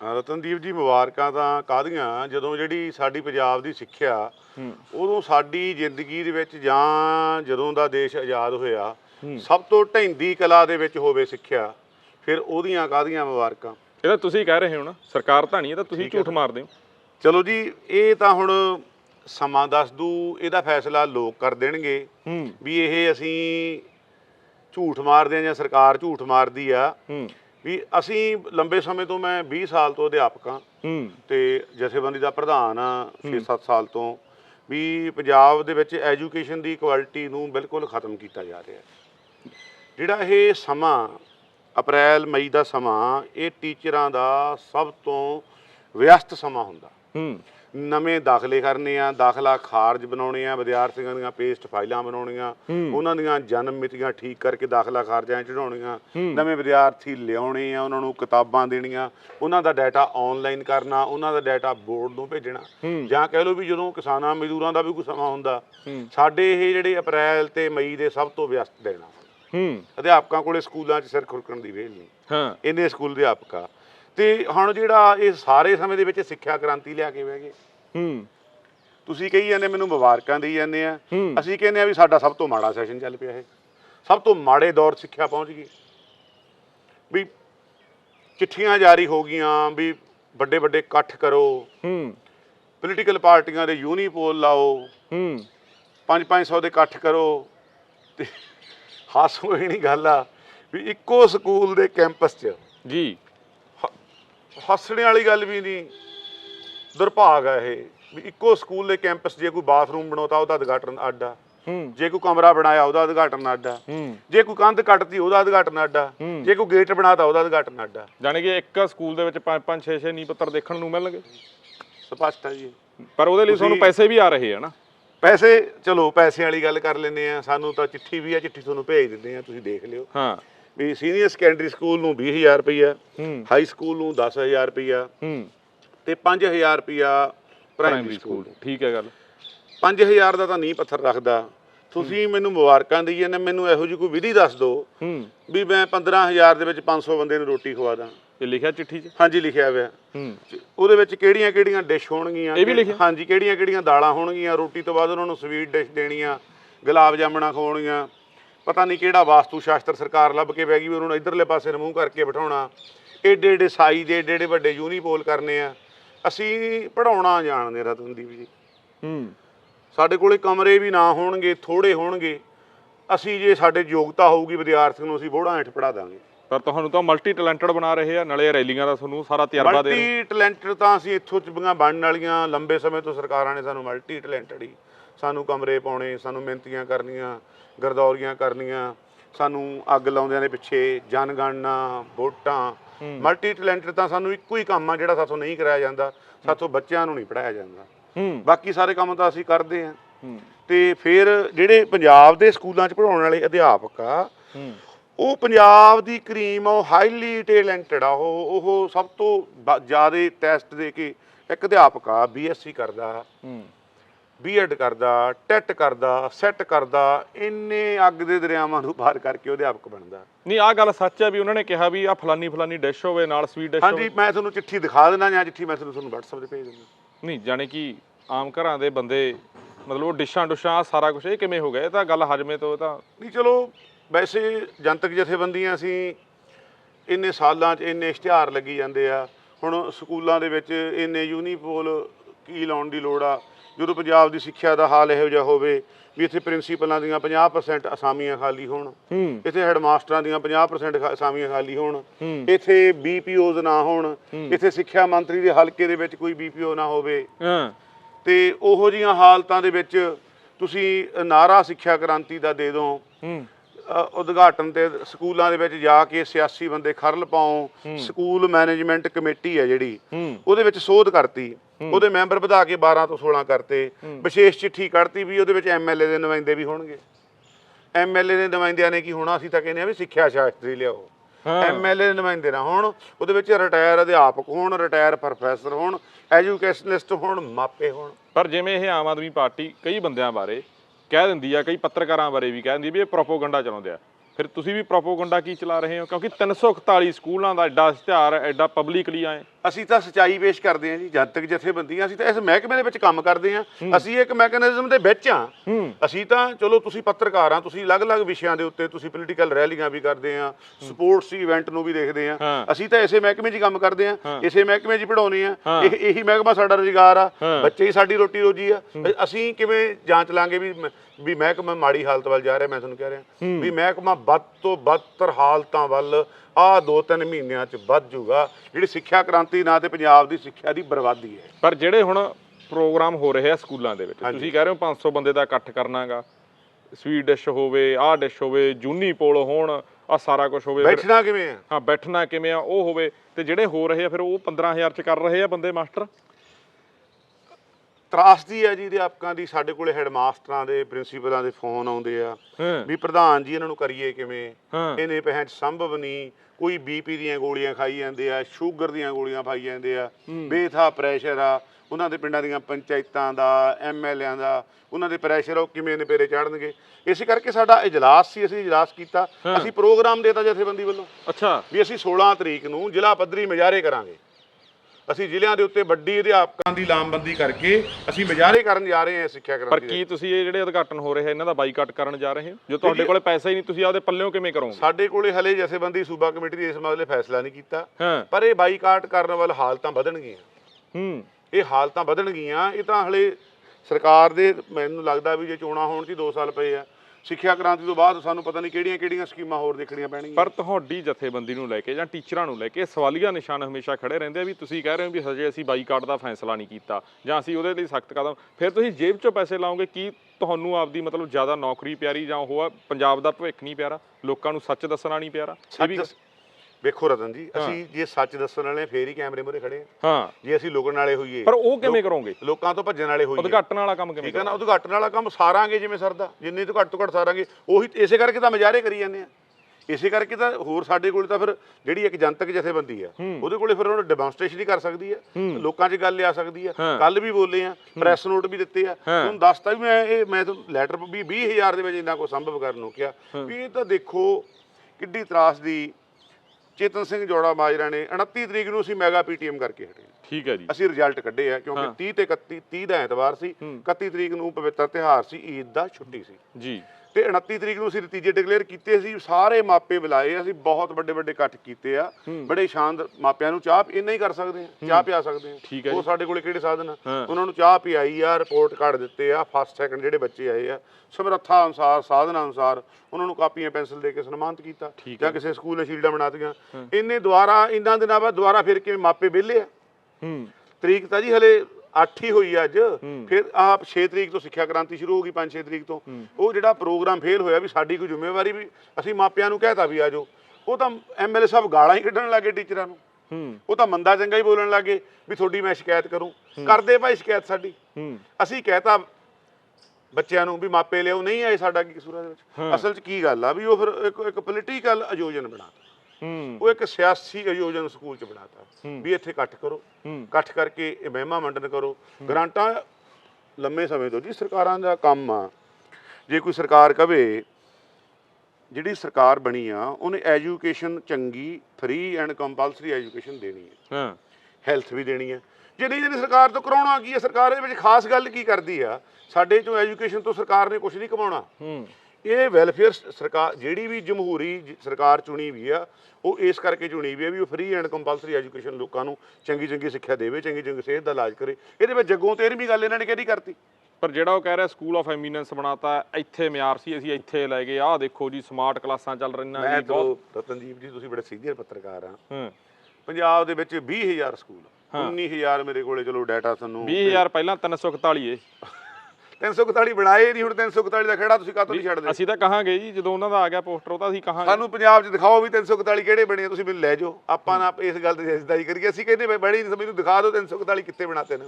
ਰਤਨਦੀਪ ਜੀ ਮੁਬਾਰਕਾਂ ਤਾਂ ਕਾਹਦੀਆਂ? ਜਦੋਂ ਜਿਹੜੀ ਸਾਡੀ ਪੰਜਾਬ ਦੀ ਸਿੱਖਿਆ ਉਦੋਂ ਸਾਡੀ ਜ਼ਿੰਦਗੀ ਦੇ ਵਿੱਚ ਜਾਂ ਜਦੋਂ ਦਾ ਦੇਸ਼ ਆਜ਼ਾਦ ਹੋਇਆ। ਸਭ ਤੋਂ ਢੈਂਦੀ ਕਲਾ ਦੇ ਵਿੱਚ ਹੋਵੇ ਸਿੱਖਿਆ ਫਿਰ ਉਹਦੀਆਂ ਕਾਹਦੀਆਂ ਮੁਬਾਰਕਾਂ? ਇਹ ਤਾਂ ਤੁਸੀਂ ਕਹਿ ਰਹੇ ਹੋ ਨਾ ਸਰਕਾਰ ਤਾਂ ਨਹੀਂ ਇਹ ਤਾਂ ਤੁਸੀਂ ਝੂਠ ਮਾਰਦੇ ਹੋ। ਚਲੋ ਜੀ ਇਹ ਤਾਂ ਹੁਣ ਸਮਾਂ ਦੱਸ ਦੂ ਇਹਦਾ ਫੈਸਲਾ ਲੋਕ ਕਰ ਦੇਣਗੇ ਵੀ ਇਹ ਅਸੀਂ ਝੂਠ ਮਾਰਦੇ ਆ ਜਾਂ ਸਰਕਾਰ ਝੂਠ ਮਾਰਦੀ ਆ। ਵੀ ਅਸੀਂ ਲੰਬੇ ਸਮੇਂ ਤੋਂ ਮੈਂ 20 ਸਾਲ ਤੋਂ ਅਧਿਆਪਕ ਹਾਂ। ਹੂੰ। ਤੇ ਜਥੇਬੰਦੀ ਦਾ ਪ੍ਰਧਾਨ ਆ 6-7 ਸਾਲ ਤੋਂ। ਵੀ ਪੰਜਾਬ ਦੇ ਵਿੱਚ ਐਜੂਕੇਸ਼ਨ ਦੀ ਕੁਆਲਿਟੀ ਨੂੰ ਬਿਲਕੁਲ ਖਤਮ ਕੀਤਾ ਜਾ ਰਿਹਾ ਹੈ। ਜਿਹੜਾ ਇਹ ਸਮਾਂ ਅਪ੍ਰੈਲ ਮਈ ਦਾ ਸਮਾਂ ਇਹ ਟੀਚਰਾਂ ਦਾ ਸਭ ਤੋਂ ਵਿਅਸਤ ਸਮਾਂ ਹੁੰਦਾ। ਹੂੰ। ਨਵੇਂ ਦਾਖਲੇ ਕਰਨੇ ਆ ਦਾਖਲਾ ਖਾਰਜ ਬਣਾਉਣੇ ਆ ਵਿਦਿਆਰਥੀਆਂ ਦੀਆਂ ਪੇਸਟ ਫਾਈਲਾਂ ਬਣਾਉਣੀਆਂ। ਉਹਨਾਂ ਦੀਆਂ ਜਨਮ ਮਿਤੀਆਂ ਠੀਕ ਕਰਕੇ ਦਾਖਲਾ ਖਾਰਜਾਂ ਚੜਾਉਣੀਆਂ। ਨਵੇਂ ਵਿਦਿਆਰਥੀ ਲਿਆਉਣੇ ਆ ਉਹਨਾਂ ਨੂੰ ਕਿਤਾਬਾਂ ਦੇਣੀਆਂ ਉਹਨਾਂ ਦਾ ਡਾਟਾ ਆਨਲਾਈਨ ਕਰਨਾ ਉਹਨਾਂ ਦਾ ਡਾਟਾ ਬੋਰਡ ਨੂੰ ਭੇਜਣਾ। ਜਾਂ ਕਹਿ ਲਓ ਵੀ ਜਦੋਂ ਕਿਸਾਨਾਂ ਮਜ਼ਦੂਰਾਂ ਦਾ ਵੀ ਕੋਈ ਸਮਾਂ ਹੁੰਦਾ। ਸਾਡੇ ਇਹ ਜਿਹੜੇ ਅਪ੍ਰੈਲ ਤੇ ਮਈ ਦੇ ਸਭ ਤੋਂ ਵਿਅਸਤ ਆ ਹੂੰ ਅਧਿਆਪਕਾਂ ਕੋਲੇ ਸਕੂਲਾਂ 'ਚ ਸਿਰ ਖੁਰਕਣ ਦੀ ਵੇਲ ਨਹੀਂ ਹਾਂ ਇੰਨੇ ਸਕੂਲ ਅਧਿਆਪਕ ਤੇ ਹੁਣ ਜਿਹੜਾ ਇਹ ਸਾਰੇ ਸਮੇਂ ਦੇ ਵਿੱਚ ਸਿੱਖਿਆ ਕ੍ਰਾਂਤੀ ਲਿਆ ਕੇ ਬਹਿ ਗਏ। ਹੂੰ। ਤੁਸੀਂ ਕਹੀ ਜਾਂਦੇ ਮੈਨੂੰ ਮੁਬਾਰਕਾਂ ਦੇਈ ਜਾਂਦੇ ਆ। ਅਸੀਂ ਕਹਿੰਦੇ ਆ ਵੀ ਸਾਡਾ ਸਭ ਤੋਂ ਮਾੜਾ ਸੈਸ਼ਨ ਚੱਲ ਪਿਆ ਇਹ। ਸਭ ਤੋਂ ਮਾੜੇ ਦੌਰ ਸਿੱਖਿਆ ਪਹੁੰਚ ਗਈ। ਵੀ ਚਿੱਠੀਆਂ ਜਾਰੀ ਹੋ ਗਈਆਂ ਵੀ ਵੱਡੇ ਵੱਡੇ ਇਕੱਠ ਕਰੋ। ਹੂੰ। ਪੋਲੀਟੀਕਲ ਪਾਰਟੀਆਂ ਦੇ ਯੂਨੀਪੋਲ ਲਾਓ। ਹੂੰ। 5-500 ਦੇ ਇਕੱਠ ਕਰੋ। ਤੇ ਹਾਸੋ ਇਹ ਨਹੀਂ ਗੱਲ ਆ ਵੀ ਇੱਕੋ ਸਕੂਲ ਦੇ ਕੈਂਪਸ 'ਚ ਜੀ। ਹੱਸਣੇ ਵਾਲੀ ਗੱਲ ਵੀ ਨਹੀਂ। ਦੁਰਭਾਗ ਆ ਇਹ। ਵੀ ਇੱਕੋ ਸਕੂਲ ਦੇ ਕੈਂਪਸ ਜੇ ਕੋਈ ਬਾਥਰੂਮ ਬਣਾਉਤਾ ਉਹਦਾ ਉਦਘਾਟਨ ਅੱਡਾ ਹੂੰ। ਜੇ ਕੋਈ ਕਮਰਾ ਬਣਾਇਆ ਉਹਦਾ ਉਦਘਾਟਨ ਅੱਡਾ ਹੂੰ। ਜੇ ਕੋਈ ਕੰਧ ਕੱਟਤੀ ਉਹਦਾ ਉਦਘਾਟਨ ਅੱਡਾ ਹੂੰ। ਜੇ ਕੋਈ ਗੇਟ ਬਣਾਤਾ ਉਹਦਾ ਉਦਘਾਟਨ ਅੱਡਾ ਜਾਣੀ ਕਿ ਇੱਕ ਸਕੂਲ ਦੇ ਵਿੱਚ 5 5 6 6 ਨੀ ਪੱਤਰ ਦੇਖਣ ਨੂੰ ਮਿਲਣਗੇ। ਸਪਸ਼ਟ ਆ ਜੀ। ਪਰ ਉਹਦੇ ਲਈ ਤੁਹਾਨੂੰ ਪੈਸੇ ਵੀ ਆ ਰਹੇ ਆ ਨਾ। ਪੈਸੇ ਚਲੋ ਪੈਸੇ ਵਾਲੀ ਗੱਲ ਕਰ ਲੈਂਦੇ ਆ। ਸਾਨੂੰ ਤਾਂ ਚਿੱਠੀ ਵੀ ਆ ਚਿੱਠੀ ਤੁਹਾਨੂੰ ਭੇਜ ਦਿੰਦੇ ਆ। ਤੁਸੀਂ ਦੇਖ ਲਿਓ। ਹਾਂ। ਵੀ ਸੀਨੀਅਰ ਸੈਕੰਡਰੀ ਸਕੂਲ ਨੂੰ 20000 ਰੁਪਈਆ ਹੂੰ। ਹਾਈ ਸਕੂਲ ਨੂੰ 10000 ਰੁਪਈਆ ਹੂੰ। ਤੇ 5000 ਰੁਪਈਆ ਪ੍ਰਾਇਮਰੀ ਸਕੂਲ ਠੀਕ ਹੈ ਗੱਲ। 5000 ਦਾ ਤਾਂ ਨਹੀਂ ਪੱਥਰ ਰੱਖਦਾ। ਤੁਸੀਂ ਮੈਨੂੰ ਮੁਬਾਰਕਾਂ ਦੇਈ ਜਾਂਦੇ ਮੈਨੂੰ ਇਹੋ ਜਿਹੀ ਕੋਈ ਵਿਧੀ ਦੱਸ ਦਿਓ ਵੀ ਮੈਂ 15000 ਦੇ ਵਿੱਚ 500 ਬੰਦੇ ਨੂੰ ਰੋਟੀ ਖਵਾ ਦਾਂ। ਇਹ ਲਿਖਿਆ ਚਿੱਠੀ 'ਚ? ਹਾਂਜੀ ਲਿਖਿਆ ਹੋਇਆ। ਹੂੰ। ਉਹਦੇ ਵਿੱਚ ਕਿਹੜੀਆਂ ਕਿਹੜੀਆਂ ਡਿਸ਼ ਹੋਣਗੀਆਂ ਇਹ ਵੀ ਲਿਖਿਆ? ਹਾਂਜੀ ਕਿਹੜੀਆਂ ਕਿਹੜੀਆਂ ਦਾਲਾਂ ਹੋਣਗੀਆਂ ਰੋਟੀ ਤੋਂ ਬਾਅਦ ਉਹਨਾਂ ਨੂੰ ਸਵੀਟ ਡਿਸ਼ ਦੇਣੀਆਂ ਗੁਲਾਬ ਜਾਮਣਾ ਖਵਾਉਣੀਆਂ ਪਤਾ ਨਹੀਂ ਕਿਹੜਾ ਵਾਸਤੂ ਸ਼ਾਸਤਰ ਸਰਕਾਰ ਲੱਭ ਕੇ ਬਹਿ ਗਈ ਵੀ ਉਹਨਾਂ ਨੂੰ ਇਧਰਲੇ ਪਾਸੇ ਰਿਮੂਵ ਕਰਕੇ ਬਿਠਾਉਣਾ। ਏਡੇ ਏਡੇ ਸਾਈ ਦੇ ਏਡੇ ਏਡੇ ਵੱਡੇ ਯੂਨੀਪੋਲ ਕਰਨੇ ਆ। ਅਸੀਂ ਪੜਾਉਣਾ ਜਾਣਦੇ ਰਤਨਦੀਪ ਜੀ। ਹੂੰ। ਸਾਡੇ ਕੋਲੇ ਕਮਰੇ ਵੀ ਨਾ ਹੋਣਗੇ ਥੋੜੇ ਹੋਣਗੇ। ਅਸੀਂ ਜੇ ਸਾਡੇ ਯੋਗਤਾ ਹੋਊਗੀ ਵਿਦਿਆਰਥੀ ਨੂੰ ਅਸੀਂ ਬੋੜਾਂ ਹੇਠ ਪੜਾ ਦਾਂਗੇ। ਪਰ ਤੁਹਾਨੂੰ ਤਾਂ ਮਲਟੀ ਟੈਲੈਂਟਡ ਬਣਾ ਰਹੇ ਆ ਨਾਲੇ ਰੈਲੀਆਂ ਦਾ ਤੁਹਾਨੂੰ ਸਾਰਾ ਤਜਰਬਾ ਦੇ ਰਹੇ ਮਲਟੀ ਟੈਲੈਂਟਡ ਤਾਂ ਅਸੀਂ ਇੱਥੋਂ ਚੁੱਪੀਆਂ ਬਣਨ ਵਾਲੀਆਂ ਲੰਬੇ ਸਮੇਂ ਤੋਂ ਸਰਕਾਰਾਂ ਨੇ ਸਾਨੂੰ ਮਲਟੀ ਟੈਲੈਂਟਡ ਹੀ। ਸਾਨੂੰ ਕਮਰੇ ਪਾਉਣੇ ਸਾਨੂੰ ਮਿਹਨਤੀਆਂ ਕਰਨੀਆਂ। ਗਰਦੌਰੀਆਂ ਕਰਨੀਆਂ ਸਾਨੂੰ ਅੱਗ ਲਾਉਂਦਿਆਂ ਦੇ ਪਿੱਛੇ ਜਨਗਣਨਾ ਵੋਟਾਂ ਮਲਟੀ ਟੈਲੈਂਟਡ ਤਾਂ ਸਾਨੂੰ ਇੱਕੋ ਹੀ ਕੰਮ ਆ ਜਿਹੜਾ ਸਾਥੋਂ ਨਹੀਂ ਕਰਾਇਆ ਜਾਂਦਾ ਸਾਥੋਂ ਬੱਚਿਆਂ ਨੂੰ ਨਹੀਂ ਪੜਾਇਆ ਜਾਂਦਾ। ਬਾਕੀ ਸਾਰੇ ਕੰਮ ਤਾਂ ਅਸੀਂ ਕਰਦੇ ਹੂੰ। ਤੇ ਫਿਰ ਜਿਹੜੇ ਪੰਜਾਬ ਦੇ ਸਕੂਲਾਂ 'ਚ ਪੜਾਉਣ ਵਾਲੇ ਅਧਿਆਪਕ ਆ ਉਹ ਪੰਜਾਬ ਦੀ ਕਰੀਮ ਆ, ਉਹ ਹਾਈਲੀ ਟੈਲੈਂਟਡ ਆ ਉਹ ਉਹ ਸਭ ਤੋਂ ਜ਼ਿਆਦਾ ਟੈਸਟ ਦੇ ਕੇ ਇੱਕ ਅਧਿਆਪਕ ਆ ਬੀਐਸਸੀ ਕਰਦਾ। ਬੀਐਡ ਕਰਦਾ ਟੈਟ ਕਰਦਾ ਸੈਟ ਕਰਦਾ ਇੰਨੇ ਅੱਗ ਦੇ ਦਰਿਆਵਾਂ ਨੂੰ ਪਾਰ ਕਰਕੇ ਉਹ ਅਧਿਆਪਕ ਬਣਦਾ। ਨਹੀਂ ਆਹ ਗੱਲ ਸੱਚ ਹੈ ਵੀ ਉਹਨਾਂ ਨੇ ਕਿਹਾ ਵੀ ਆ ਫਲਾਨੀ ਫਲਾਨੀ ਡਿਸ਼ ਹੋਵੇ ਨਾਲ ਸਵੀਟ ਡਿਸ਼ ਹਾਂਜੀ ਮੈਂ ਤੁਹਾਨੂੰ ਚਿੱਠੀ ਦਿਖਾ ਦੇਣਾ ਜਾਂ ਚਿੱਠੀ ਮੈਂ ਤੁਹਾਨੂੰ ਤੁਹਾਨੂੰ WhatsApp ਤੇ ਭੇਜ ਦਿੰਦਾ। ਨਹੀਂ ਜਾਣੇ ਕਿ ਆਮ ਘਰਾਂ ਦੇ ਬੰਦੇ ਮਤਲਬ ਉਹ ਡਿਸ਼ਾਂ ਡੁਸ਼ਾਂ ਸਾਰਾ ਕੁਝ ਇਹ ਕਿਵੇਂ ਹੋ ਗਿਆ? ਇਹ ਤਾਂ ਗੱਲ ਹਜਮੇ ਤੋਂ ਤਾਂ ਨਹੀਂ ਚਲੋ ਵੈਸੇ ਜਨਤਕ ਜਥੇਬੰਦੀਆਂ ਅਸੀਂ ਇੰਨੇ ਸਾਲਾਂ 'ਚ ਇੰਨੇ ਇਸ਼ਤਿਹਾਰ ਲੱਗੀ ਜਾਂਦੇ ਆ। ਹੁਣ ਸਕੂਲਾਂ ਦੇ ਵਿੱਚ ਇੰਨੇ ਯੂਨੀਪੋਲ ਕੀ ਲਾਉਣ ਦੀ ਲੋੜ ਆ? ਜਦੋਂ ਪੰਜਾਬ ਦੀ ਸਿੱਖਿਆ ਦਾ ਹਾਲ ਇਹੋ ਜਿਹਾ ਹੋਵੇ ਵੀ ਇੱਥੇ ਪ੍ਰਿੰਸੀਪਲਾਂ ਦੀਆਂ 50% ਅਸਾਮੀਆਂ ਖਾਲੀ ਹੋਣ ਇੱਥੇ ਹੈਡਮਾਸਟਰਾਂ ਦੀਆਂ 50% ਖਾ- ਅਸਾਮੀਆਂ ਖਾਲੀ ਹੋਣ। ਇੱਥੇ ਬੀਪੀਓਜ਼ ਨਾ ਹੋਣ ਇੱਥੇ ਸਿੱਖਿਆ ਮੰਤਰੀ ਦੇ ਹਲਕੇ ਦੇ ਵਿੱਚ ਕੋਈ ਬੀਪੀਓ ਨਾ ਹੋਵੇ। ਤੇ ਉਹੋ ਜੀਆਂ ਹਾਲਤਾਂ ਦੇ ਵਿੱਚ ਤੁਸੀਂ ਨਾਰਾ ਸਿੱਖਿਆ ਕ੍ਰਾਂਤੀ ਦਾ ਦੇ ਦਿਓ ਅ, ਉਦਘਾਟਨ ਤੇ ਸਕੂਲਾਂ ਦੇ ਵਿੱਚ ਜਾ ਕੇ ਸਿਆਸੀ ਬੰਦੇ ਖਰਲ ਪਾਉ ਸਕੂਲ ਮੈਨੇਜਮੈਂਟ ਕਮੇਟੀ ਹੈ ਜਿਹੜੀ। ਉਹਦੇ ਵਿੱਚ ਸੋਧ ਕਰਤੀ। ਉਹਦੇ ਮੈਂਬਰ ਵਧਾ ਕੇ 12 ਤੋਂ 16 ਕਰਤੇ। ਵਿਸ਼ੇਸ਼ ਚਿੱਠੀ ਕੱਢਤੀ ਵੀ ਉਹਦੇ ਵਿੱਚ ਐਮਐਲਏ ਦੇ ਨੁਮਾਇੰਦੇ ਵੀ ਹੋਣਗੇ। ਐਮਐਲਏ ਦੇ ਨੁਮਾਇੰਦਿਆਂ ਨੇ ਕੀ ਹੋਣਾ? ਅਸੀਂ ਤਾਂ ਕਹਿੰਦੇ ਆ ਵੀ ਸਿੱਖਿਆ ਸ਼ਾਸਤਰੀ ਲਿਆਓ। ਐਮਐਲਏ ਦੇ ਨੁਮਾਇੰਦੇ ਨਾ ਹੋਣ ਉਹਦੇ ਵਿੱਚ ਰਿਟਾਇਰ ਅਧਿਆਪਕ ਹੋਣ ਰਿਟਾਇਰ ਪ੍ਰੋਫੈਸਰ ਹੋਣ ਐਜੂਕੇਸ਼ਨਲਿਸਟ ਹੋਣ ਮਾਪੇ ਹੋਣ। ਪਰ ਜਿਵੇਂ ਇਹ ਆਮ ਆਦਮੀ ਪਾਰਟੀ ਕਈ ਬੰਦਿਆਂ ਬਾਰੇ ਕਹਿ ਦਿੰਦੀ ਆ ਕਈ ਪੱਤਰਕਾਰਾਂ ਬਾਰੇ ਵੀ ਕਹਿ ਦਿੰਦੀ ਵੀ ਇਹ ਪ੍ਰੋਪੋਗੰਡਾ ਚਲਾਉਂਦੇ ਆ। ਫਿਰ ਤੁਸੀਂ ਵੀ ਪ੍ਰੋਪੋਗੰਡਾ ਕੀ ਚਲਾ ਰਹੇ ਹੋ? ਕਿਉਂਕਿ 341 ਸਕੂਲਾਂ ਦਾ ਐਡਾ ਇਸ਼ਤਿਹਾਰ ਐਡਾ ਪਬਲਿਕਲੀ ਆਏ। ਅਸੀਂ ਤਾਂ ਸਚਾਈ ਪੇਸ਼ ਕਰਦੇ ਹਾਂ ਜੀ ਜਦ ਤੱਕ ਜਥੇਬੰਦੀਆਂ ਅਸੀਂ ਤਾਂ ਇਸ ਮਹਿਕਮੇ ਦੇ ਵਿੱਚ ਕੰਮ ਕਰਦੇ ਹਾਂ। ਅਸੀਂ ਇੱਕ ਮੈਕੈਨਿਜ਼ਮ ਦੇ ਵਿੱਚ ਹਾਂ। ਅਸੀਂ ਤਾਂ ਚਲੋ ਤੁਸੀਂ ਪੱਤਰਕਾਰ ਆ ਤੁਸੀਂ ਅਲੱਗ-ਅਲੱਗ ਵਿਸ਼ਿਆਂ ਦੇ ਉੱਤੇ ਤੁਸੀਂ ਪੋਲੀਟੀਕਲ ਰੈਲੀਆਂ ਵੀ ਕਰਦੇ ਆ ਸਪੋਰਟਸ ਇਵੈਂਟ ਨੂੰ ਵੀ ਦੇਖਦੇ ਆ। ਅਸੀਂ ਤਾਂ ਇਸੇ ਮਹਿਕਮੇ 'ਚ ਕੰਮ ਕਰਦੇ ਆ। ਇਸੇ ਮਹਿਕਮੇ 'ਚ ਪੜਾਉਨੇ ਆ। ਇਹ ਇਹੀ ਮਹਿਕਮਾ ਸਾਡਾ ਰੁਜ਼ਗਾਰ ਆ। ਬੱਚੇ ਹੀ ਸਾਡੀ ਰੋਟੀ ਰੋਜੀ ਆ। ਅਸੀਂ ਕਿਵੇਂ ਜਾਂਚ ਲਾਂਗੇ ਵੀ ਵੀ ਮਹਿਕਮਾ ਮਾੜੀ ਹਾਲਤ ਵੱਲ ਜਾ ਰਿਹਾ ਮੈਂ ਤੁਹਾਨੂੰ ਕਹਿ ਰਿਹਾ। ਵੀ ਮਹਿਕਮਾ ਵੱਧ ਤੋਂ ਬਦਤਰ ਹਾਲਤਾਂ ਵੱਲ ਆ ਦੋ ਤਿੰਨ ਮਹੀਨਿਆਂ 'ਚ ਵੱਧ ਜੂਗਾ। ਜਿਹੜੀ ਸਿੱਖਿਆ ਕ੍ਰਾਂਤੀ ਨਾਂ ਤੇ ਪੰਜਾਬ ਦੀ ਸਿੱਖਿਆ ਦੀ ਬਰਬਾਦੀ ਹੈ। ਪਰ ਜਿਹੜੇ ਹੁਣ ਪ੍ਰੋਗਰਾਮ ਹੋ ਰਹੇ ਆ ਸਕੂਲਾਂ ਦੇ ਵਿੱਚ। ਤੁਸੀਂ ਕਹਿ ਰਹੇ ਹੋ 500 ਬੰਦੇ ਦਾ ਇਕੱਠ ਕਰਨਾਗਾ। ਸਵੀਟ ਡਿਸ਼ ਹੋਵੇ ਆਹ ਡਿਸ਼ ਹੋਵੇ ਜੂਨੀ ਪੋਲ ਹੋਣ ਆ ਸਾਰਾ ਕੁਝ ਹੋਵੇ। ਬੈਠਣਾ ਕਿਵੇਂ ਆ? ਹਾਂ ਬੈਠਣਾ ਕਿਵੇਂ ਆ ਉਹ ਹੋਵੇ। ਤੇ ਜਿਹੜੇ ਹੋ ਰਹੇ ਆ ਫਿਰ ਉਹ 15000 ਚ ਕਰ ਰਹੇ ਆ ਬੰਦੇ ਮਾਸਟਰ? ਤਰਾਸਦੀ ਹੈ ਜੀ ਅਧਿਆਪਕਾਂ ਦੀ ਸਾਡੇ ਕੋਲੇ ਹੈਡਮਾਸਟਰਾਂ ਦੇ ਪ੍ਰਿੰਸੀਪਲਾਂ ਦੇ ਫੋਨ ਆਉਂਦੇ ਆ। ਵੀ ਪ੍ਰਧਾਨ ਜੀ ਇਹਨਾਂ ਨੂੰ ਕਰੀਏ ਕਿਵੇਂ? ਇਹਨੇ ਪਹਿਲਾਂ ਸੰਭਵ ਨਹੀਂ। ਕੋਈ ਬੀਪੀ ਦੀਆਂ ਗੋਲੀਆਂ ਖਾਈ ਜਾਂਦੇ ਆ ਸ਼ੂਗਰ ਦੀਆਂ ਗੋਲੀਆਂ ਖਾਈ ਜਾਂਦੇ ਆ। ਬੇਥਾ ਪ੍ਰੈਸ਼ਰ ਆ। ਉਹਨਾਂ ਦੇ ਪਿੰਡਾਂ ਦੀਆਂ ਪੰਚਾਇਤਾਂ ਦਾ ਐਮਐਲਏਆਂ ਦਾ ਉਹਨਾਂ ਦੇ ਪ੍ਰੈਸ਼ਰ ਉਹ ਕਿਵੇਂ ਨੇਪਰੇ ਚੜਨਗੇ? ਇਸੇ ਕਰਕੇ ਸਾਡਾ ਇਜਲਾਸ ਸੀ ਅਸੀਂ ਇਜਲਾਸ ਕੀਤਾ। ਅਸੀਂ ਪ੍ਰੋਗਰਾਮ ਦੇਤਾ ਜਥੇਬੰਦੀ ਵੱਲੋਂ। ਅੱਛਾ। ਵੀ ਅਸੀਂ 16 ਤਰੀਕ ਨੂੰ ਜ਼ਿਲ੍ਹਾ ਪੱਧਰੀ ਮੁਜ਼ਾਹਰੇ ਕਰਾਂਗੇ। ਅਸੀਂ ਜ਼ਿਲ੍ਹਿਆਂ ਦੇ ਉੱਤੇ ਵੱਡੀ ਅਧਿਆਪਕਾਂ ਦੀ ਲਾਮਬੰਦੀ ਕਰਕੇ ਅਸੀਂ ਮੁਜ਼ਾਹਰੇ ਕਰਨ ਜਾ ਰਹੇ ਹਾਂ ਸਿੱਖਿਆ ਪਰ ਕ੍ਰਾਂਤੀ ਦੇ ਕੀ ਤੁਸੀਂ ਇਹ ਜਿਹੜੇ ਉਦਘਾਟਨ ਹੋ ਰਹੇ ਇਹਨਾਂ ਦਾ ਬਾਈਕਾਟ ਕਰਨ ਜਾ ਰਹੇ ਹੋ? ਜੋ ਤੁਹਾਡੇ ਕੋਲੇ ਪੈਸਾ ਹੀ ਨਹੀਂ ਤੁਸੀਂ ਆਪਦੇ ਪੱਲਿਓਂ ਕਿਵੇਂ ਕਰੋਗੇ? ਸਾਡੇ ਕੋਲੇ ਹਲੇ ਜਥੇਬੰਦੀ ਸੂਬਾ ਕਮੇਟੀ ਨੇ ਇਸ ਮਸਲੇ ਫੈਸਲਾ ਨਹੀਂ ਕੀਤਾ। ਹਾਂ। ਪਰ ਇਹ ਬਾਈਕਾਟ ਕਰਨ ਵੱਲ ਹਾਲਤਾਂ ਵਧਣਗੀਆਂ। ਹੂੰ। ਇਹ ਹਾਲਤਾਂ ਵਧਣਗੀਆਂ ਇਹ ਤਾਂ ਹਲੇ ਸਰਕਾਰ ਦੇ ਮੈਨੂੰ ਲੱਗਦਾ ਵੀ ਜੇ ਚੋਣਾਂ ਹੋਣ 'ਚ 2 ਸਾਲ ਪਏ ਆ ਸਿੱਖਿਆ ਕ੍ਰਾਂਤੀ ਤੋਂ ਬਾਅਦ ਸਾਨੂੰ ਪਤਾ ਨਹੀਂ ਕਿਹੜੀਆਂ ਕਿਹੜੀਆਂ ਸਕੀਮਾਂ ਹੋਰ ਦੇਖਣੀਆਂ ਪੈਣਗੀਆਂ। ਪਰ ਤੁਹਾਡੀ ਜਥੇਬੰਦੀ ਨੂੰ ਲੈ ਕੇ ਜਾਂ ਟੀਚਰਾਂ ਨੂੰ ਲੈ ਕੇ ਸਵਾਲੀਆ ਨਿਸ਼ਾਨ ਹਮੇਸ਼ਾ ਖੜੇ ਰਹਿੰਦੇ ਆ ਵੀ ਤੁਸੀਂ ਕਹਿ ਰਹੇ ਹੋ ਵੀ ਹਜੇ ਅਸੀਂ ਬਾਈਕਾਟ ਦਾ ਫੈਸਲਾ ਨਹੀਂ ਕੀਤਾ ਜਾਂ ਅਸੀਂ ਉਹਦੇ ਲਈ ਸਖਤ ਕਦਮ ਫਿਰ ਤੁਸੀਂ ਜੇਬ 'ਚੋਂ ਪੈਸੇ ਲਾਓਗੇ ਕੀ ਤੁਹਾਨੂੰ ਆਪਦੀ ਮਤਲਬ ਜ਼ਿਆਦਾ ਨੌਕਰੀ ਪਿਆਰੀ ਜਾਂ ਉਹ ਪੰਜਾਬ ਦਾ ਭਵਿੱਖ ਨਹੀਂ ਪਿਆਰਾ? ਲੋਕਾਂ ਨੂੰ ਸੱਚ ਦੱਸਣਾ ਨਹੀਂ ਪਿਆਰਾ? ਵੇਖੋ ਰਤਨ ਜੀ ਅਸੀਂ ਜੇ ਸੱਚ ਦੱਸਣ ਵਾਲੇ ਫੇਰ ਹੀ ਕੈਮਰੇ ਮੂਹਰੇ ਖੜੇ ਹਾਂ। ਹਾਂ। ਜੇ ਅਸੀਂ ਲੁਕਣ ਵਾਲੇ ਹੋਈਏ। ਪਰ ਉਹ ਕਿਵੇਂ ਕਰੋਗੇ? ਲੋਕਾਂ ਤੋਂ ਭੱਜਣ ਵਾਲੇ ਹੋਈਏ। ਉਦਘਾਟਨ ਵਾਲਾ ਕੰਮ ਕਿਵੇਂ ਠੀਕ ਹੈ ਨਾ ਉਦਘਾਟਨ ਵਾਲਾ ਕੰਮ ਸਾਰਾਂਗੇ ਜਿਵੇਂ ਸਰਦਾ। ਜਿੰਨੇ ਤੋਂ ਘੱਟ ਤੋਂ ਘੱਟ ਸਾਰਾਂਗੇ। ਉਹੀ ਇਸੇ ਕਰਕੇ ਤਾਂ ਮਜ਼ਾਰੇ ਕਰੀ ਜਾਂਦੇ ਆ। ਇਸੇ ਕਰਕੇ ਤਾਂ ਹੋਰ ਸਾਡੇ ਕੋਲ ਤਾਂ ਫਿਰ ਜਿਹੜੀ ਇੱਕ ਜਨਤਕ ਜਥੇਬੰਦੀ ਆ ਉਹਦੇ ਕੋਲੇ ਫਿਰ ਉਹਨਾਂ ਡੈਮੋਨਸਟ੍ਰੇਸ਼ਨ ਹੀ ਕਰ ਸਕਦੀ ਆ। ਲੋਕਾਂ 'ਚ ਗੱਲ ਲਿਆ ਸਕਦੀ ਆ। ਕੱਲ ਵੀ ਬੋਲੇ ਆ ਪ੍ਰੈਸ ਨੋਟ ਵੀ ਦਿੱਤੇ ਆ। ਹਾਂ। ਤੁਹਾਨੂੰ ਦੱਸਤਾ ਵੀ ਮੈਂ ਇਹ ਮੈਂ ਤੁਹਾਨੂੰ ਲੈਟਰ ਵੀ 20000 ਦੇ ਵਿੱਚ ਇੰਨਾ ਕੋ ਸੰਭਵ ਕਰਨ ਨੂੰ ਕਿਹਾ। ਵੀ ਇਹ ਤਾਂ ਦੇਖੋ ਕਿੱਡੀ ਤਰਾਸ ਦੀ ਚੇਤਨ ਸਿੰਘ ਜੋੜਾ ਮਾਜਰਾ ਨੇ 29 ਤਰੀਕ ਨੂੰ ਅਸੀਂ ਮੈਗਾ ਪੀਟੀਐਮ ਕਰਕੇ ਹਟੇ ਠੀਕ ਹੈ ਜੀ। ਅਸੀਂ ਰਿਜ਼ਲਟ ਕੱਢੇ ਆ ਕਿਉਂਕਿ 30 ਤੇ 31 30 ਦਾ ਐਤਵਾਰ ਸੀ 31 ਤਰੀਕ ਨੂੰ ਪਵਿੱਤਰ ਤਿਉਹਾਰ ਸੀ ਈਦ ਦਾ ਛੁੱਟੀ ਸੀ। ਜੀ। ਤੇ 29 ਤਰੀਕ ਨੂੰ ਅਸੀਂ ਨਤੀਜੇ ਡਿਕਲੇਅਰ ਕੀਤੇ ਸੀ ਸਾਰੇ ਮਾਪੇ ਬੁਲਾਏ ਅਸੀਂ ਬਹੁਤ ਵੱਡੇ ਵੱਡੇ ਇਕੱਠ ਕੀਤੇ ਆ। ਬੜੇ ਸ਼ਾਨਦਾਰ ਮਾਪਿਆਂ ਨੂੰ ਚਾਹ ਇੰਨਾ ਹੀ ਕਰ ਸਕਦੇ ਆ ਚਾਹ ਪਿਆ ਸਕਦੇ ਆ ਉਹ ਸਾਡੇ ਕੋਲੇ ਕਿਹੜੇ ਸਾਧਨ ਆ। ਉਹਨਾਂ ਨੂੰ ਚਾਹ ਪਿਆਈ ਆ ਰਿਪੋਰਟ ਕਾਰਡ ਦਿੱਤੇ ਆ ਫਸਟ ਸੈਕੰਡ ਜਿਹੜੇ ਬੱਚੇ ਆਏ ਆ ਸਮਰੱਥਾ ਅਨੁਸਾਰ ਸਾਧਨ ਅਨੁਸਾਰ ਉਹਨਾਂ ਨੂੰ ਕਾਪੀਆਂ ਪੈਨਸਲ ਦੇ ਕੇ ਸਨਮਾਨਿਤ ਕੀਤਾ ਜਾਂ ਕਿਸੇ ਸਕੂਲ ਨੇ ਸ਼ੀਲਡਾਂ ਬਣਾਤੀਆਂ ਇੰਨੇ ਦੁਆਰਾ ਇੰਨਾਂ ਦਿਨਾਂ ਬਾਅਦ ਦੁਆਰਾ ਫਿਰ ਕਿਵੇਂ ਮਾਪੇ ਵਿਹਲੇ ਆ? ਹੂੰ। ਤਰੀਕ ਤਾਂ ਜੀ ਹਲੇ 8 ਹੀ ਹੋਈ ਅੱਜ। ਫਿਰ ਆਪ 6 ਤਰੀਕ ਤੋਂ ਸਿੱਖਿਆ ਕ੍ਰਾਂਤੀ ਸ਼ੁਰੂ ਹੋ ਗਈ 5-6 ਤਰੀਕ ਤੋਂ। ਉਹ ਜਿਹੜਾ ਪ੍ਰੋਗਰਾਮ ਫੇਲ ਹੋਇਆ ਵੀ ਸਾਡੀ ਕੋਈ ਜ਼ਿੰਮੇਵਾਰੀ ਵੀ ਅਸੀਂ ਮਾਪਿਆਂ ਨੂੰ ਕਹਿਤਾ ਵੀ ਆਜੋ ਉਹ ਤਾਂ ਐਮਐਲਏ ਸਾਹਿਬ ਗਾਲਾਂ ਹੀ ਕੱਢਣ ਲੱਗੇ ਟੀਚਰਾਂ ਨੂੰ। ਉਹ ਤਾਂ ਮੰਦਾ ਚੰਗਾ ਹੀ ਬੋਲਣ ਲੱਗੇ ਵੀ ਤੁਹਾਡੀ ਮੈਂ ਸ਼ਿਕਾਇਤ ਕਰੂੰ। ਕਰਦੇ ਭਾਈ ਸ਼ਿਕਾਇਤ ਸਾਡੀ। ਅਸੀਂ ਕਹਿਤਾ ਬੱਚਿਆਂ ਨੂੰ ਵੀ ਮਾਪੇ ਲਿਆਓ ਨਹੀਂ ਆਏ ਸਾਡਾ ਕੀ ਕਸੂਰ ਹੈ ਵਿੱਚ। ਅਸਲ 'ਚ ਕੀ ਗੱਲ ਆ ਵੀ ਉਹ ਫਿਰ ਇੱਕ ਇੱਕ ਪੋਲੀਟੀਕਲ ਆਯੋਜਨ ਬਣਾਤਾ ਹੂੰ ਉਹ ਇੱਕ ਸਿਆਸੀ ਆਯੋਜਨ ਸਕੂਲ 'ਚ ਬਣਾਤਾ। ਵੀ ਇੱਥੇ ਇਕੱਠ ਕਰੋ। ਇਕੱਠ ਕਰਕੇ ਇਹ ਮਹਿਮਾ ਮੰਡਨ ਕਰੋ। ਗ੍ਰਾਂਟਾਂ ਲੰਮੇ ਸਮੇਂ ਤੋਂ ਜੀ ਸਰਕਾਰਾਂ ਦਾ ਕੰਮ ਆ। ਜੇ ਕੋਈ ਸਰਕਾਰ ਕਵੇ ਜਿਹੜੀ ਸਰਕਾਰ ਬਣੀ ਆ ਉਹਨੇ ਐਜੂਕੇਸ਼ਨ ਚੰਗੀ ਫ੍ਰੀ ਐਂਡ ਕੰਪਲਸਰੀ ਐਜੂਕੇਸ਼ਨ ਦੇਣੀ ਹੈ। ਹਾਂ। ਹੈਲਥ ਵੀ ਦੇਣੀ ਹੈ। ਜਿਹੜੀ ਜਿਹੜੀ ਸਰਕਾਰ ਤੋਂ ਕਰਾਉਣਾ ਕੀ ਹੈ? ਸਰਕਾਰ ਦੇ ਵਿੱਚ ਖਾਸ ਗੱਲ ਕੀ ਕਰਦੀ ਆ? ਸਾਡੇ ਚੋਂ ਐਜੂਕੇਸ਼ਨ ਤੋਂ ਸਰਕਾਰ ਨੇ ਕੁਝ ਨਹੀਂ ਕਮਾਉਣਾ। ਹੂੰ। ਇਹ ਵੈਲਫੇਅਰ ਸਰਕਾਰ ਜਿਹੜੀ ਵੀ ਜਮਹੂਰੀ ਸਰਕਾਰ ਚੁਣੀ ਵੀ ਆ ਉਹ ਇਸ ਕਰਕੇ ਚੁਣੀ ਵੀ ਆ ਵੀ ਉਹ ਫ੍ਰੀ ਐਂਡ ਕੰਪਲਸਰੀ ਐਜੂਕੇਸ਼ਨ ਲੋਕਾਂ ਨੂੰ ਚੰਗੀ ਚੰਗੀ ਸਿੱਖਿਆ ਦੇਵੇ ਚੰਗੀ ਚੰਗੀ ਸਿਹਤ ਦਾ ਇਲਾਜ ਕਰੇ। ਇਹਦੇ ਵਿੱਚ ਜੱਗੋਂ ਤੇਰਵੀਂ ਗੱਲ ਇਹਨਾਂ ਨੇ ਕਿਹੜੀ ਕਰਤੀ? ਪਰ ਜਿਹੜਾ ਉਹ ਕਹਿ ਰਿਹਾ ਸਕੂਲ ਆਫ ਐਮੀਨੈਂਸ ਬਣਾਤਾ ਇੱਥੇ ਮਿਆਰ ਸੀ ਅਸੀਂ ਇੱਥੇ ਲੈ ਗਏ ਆਹ ਦੇਖੋ ਜੀ ਸਮਾਰਟ ਕਲਾਸਾਂ ਚੱਲ ਰਹੀਆਂ ਜੀ ਬਹੁਤ ਤਾਂ ਰਤਨਜੀਤ ਜੀ ਤੁਸੀਂ ਬੜੇ ਸੀਨੀਅਰ ਪੱਤਰਕਾਰ ਆ। ਹਾਂ। ਪੰਜਾਬ ਦੇ ਵਿੱਚ 20000 ਸਕੂਲ 19000 ਮੇਰੇ ਕੋਲੇ ਚਲੋ ਡਾਟਾ ਤੁਹਾਨੂੰ 20000 ਪਹਿਲਾਂ 341 ਏ। 341 ਬਣਾਏ ਨਹੀਂ ਹੁਣ 341 ਦਾ ਖੜਾ ਤੁਸੀਂ ਕਾਹਤੋਂ ਨਹੀਂ ਛੱਡਦੇ? ਅਸੀਂ ਤਾਂ ਕਹਾਂਗੇ ਜੀ ਜਦੋਂ ਉਹਨਾਂ ਦਾ ਆ ਗਿਆ ਪੋਸਟਰ ਉਹ ਤਾਂ ਅਸੀਂ ਕਹਾਂਗੇ। ਸਾਨੂੰ ਪੰਜਾਬ 'ਚ ਦਿਖਾਓ ਵੀ 341 ਕਿਹੜੇ ਬਣੇ ਤੁਸੀਂ ਮੈਨੂੰ ਲੈ ਜਾਓ। ਆਪਾਂ ਨਾ ਇਸ ਗੱਲ ਤੇ ਜਜ਼ਦਾਰੀ ਕਰੀਏ। ਅਸੀਂ ਕਹਿੰਦੇ ਬਈ ਬੜੀ ਨਹੀਂ ਮੈਨੂੰ ਦਿਖਾ ਦਿਓ 341 ਕਿੱਥੇ ਬਣਾਤੇ ਨੇ।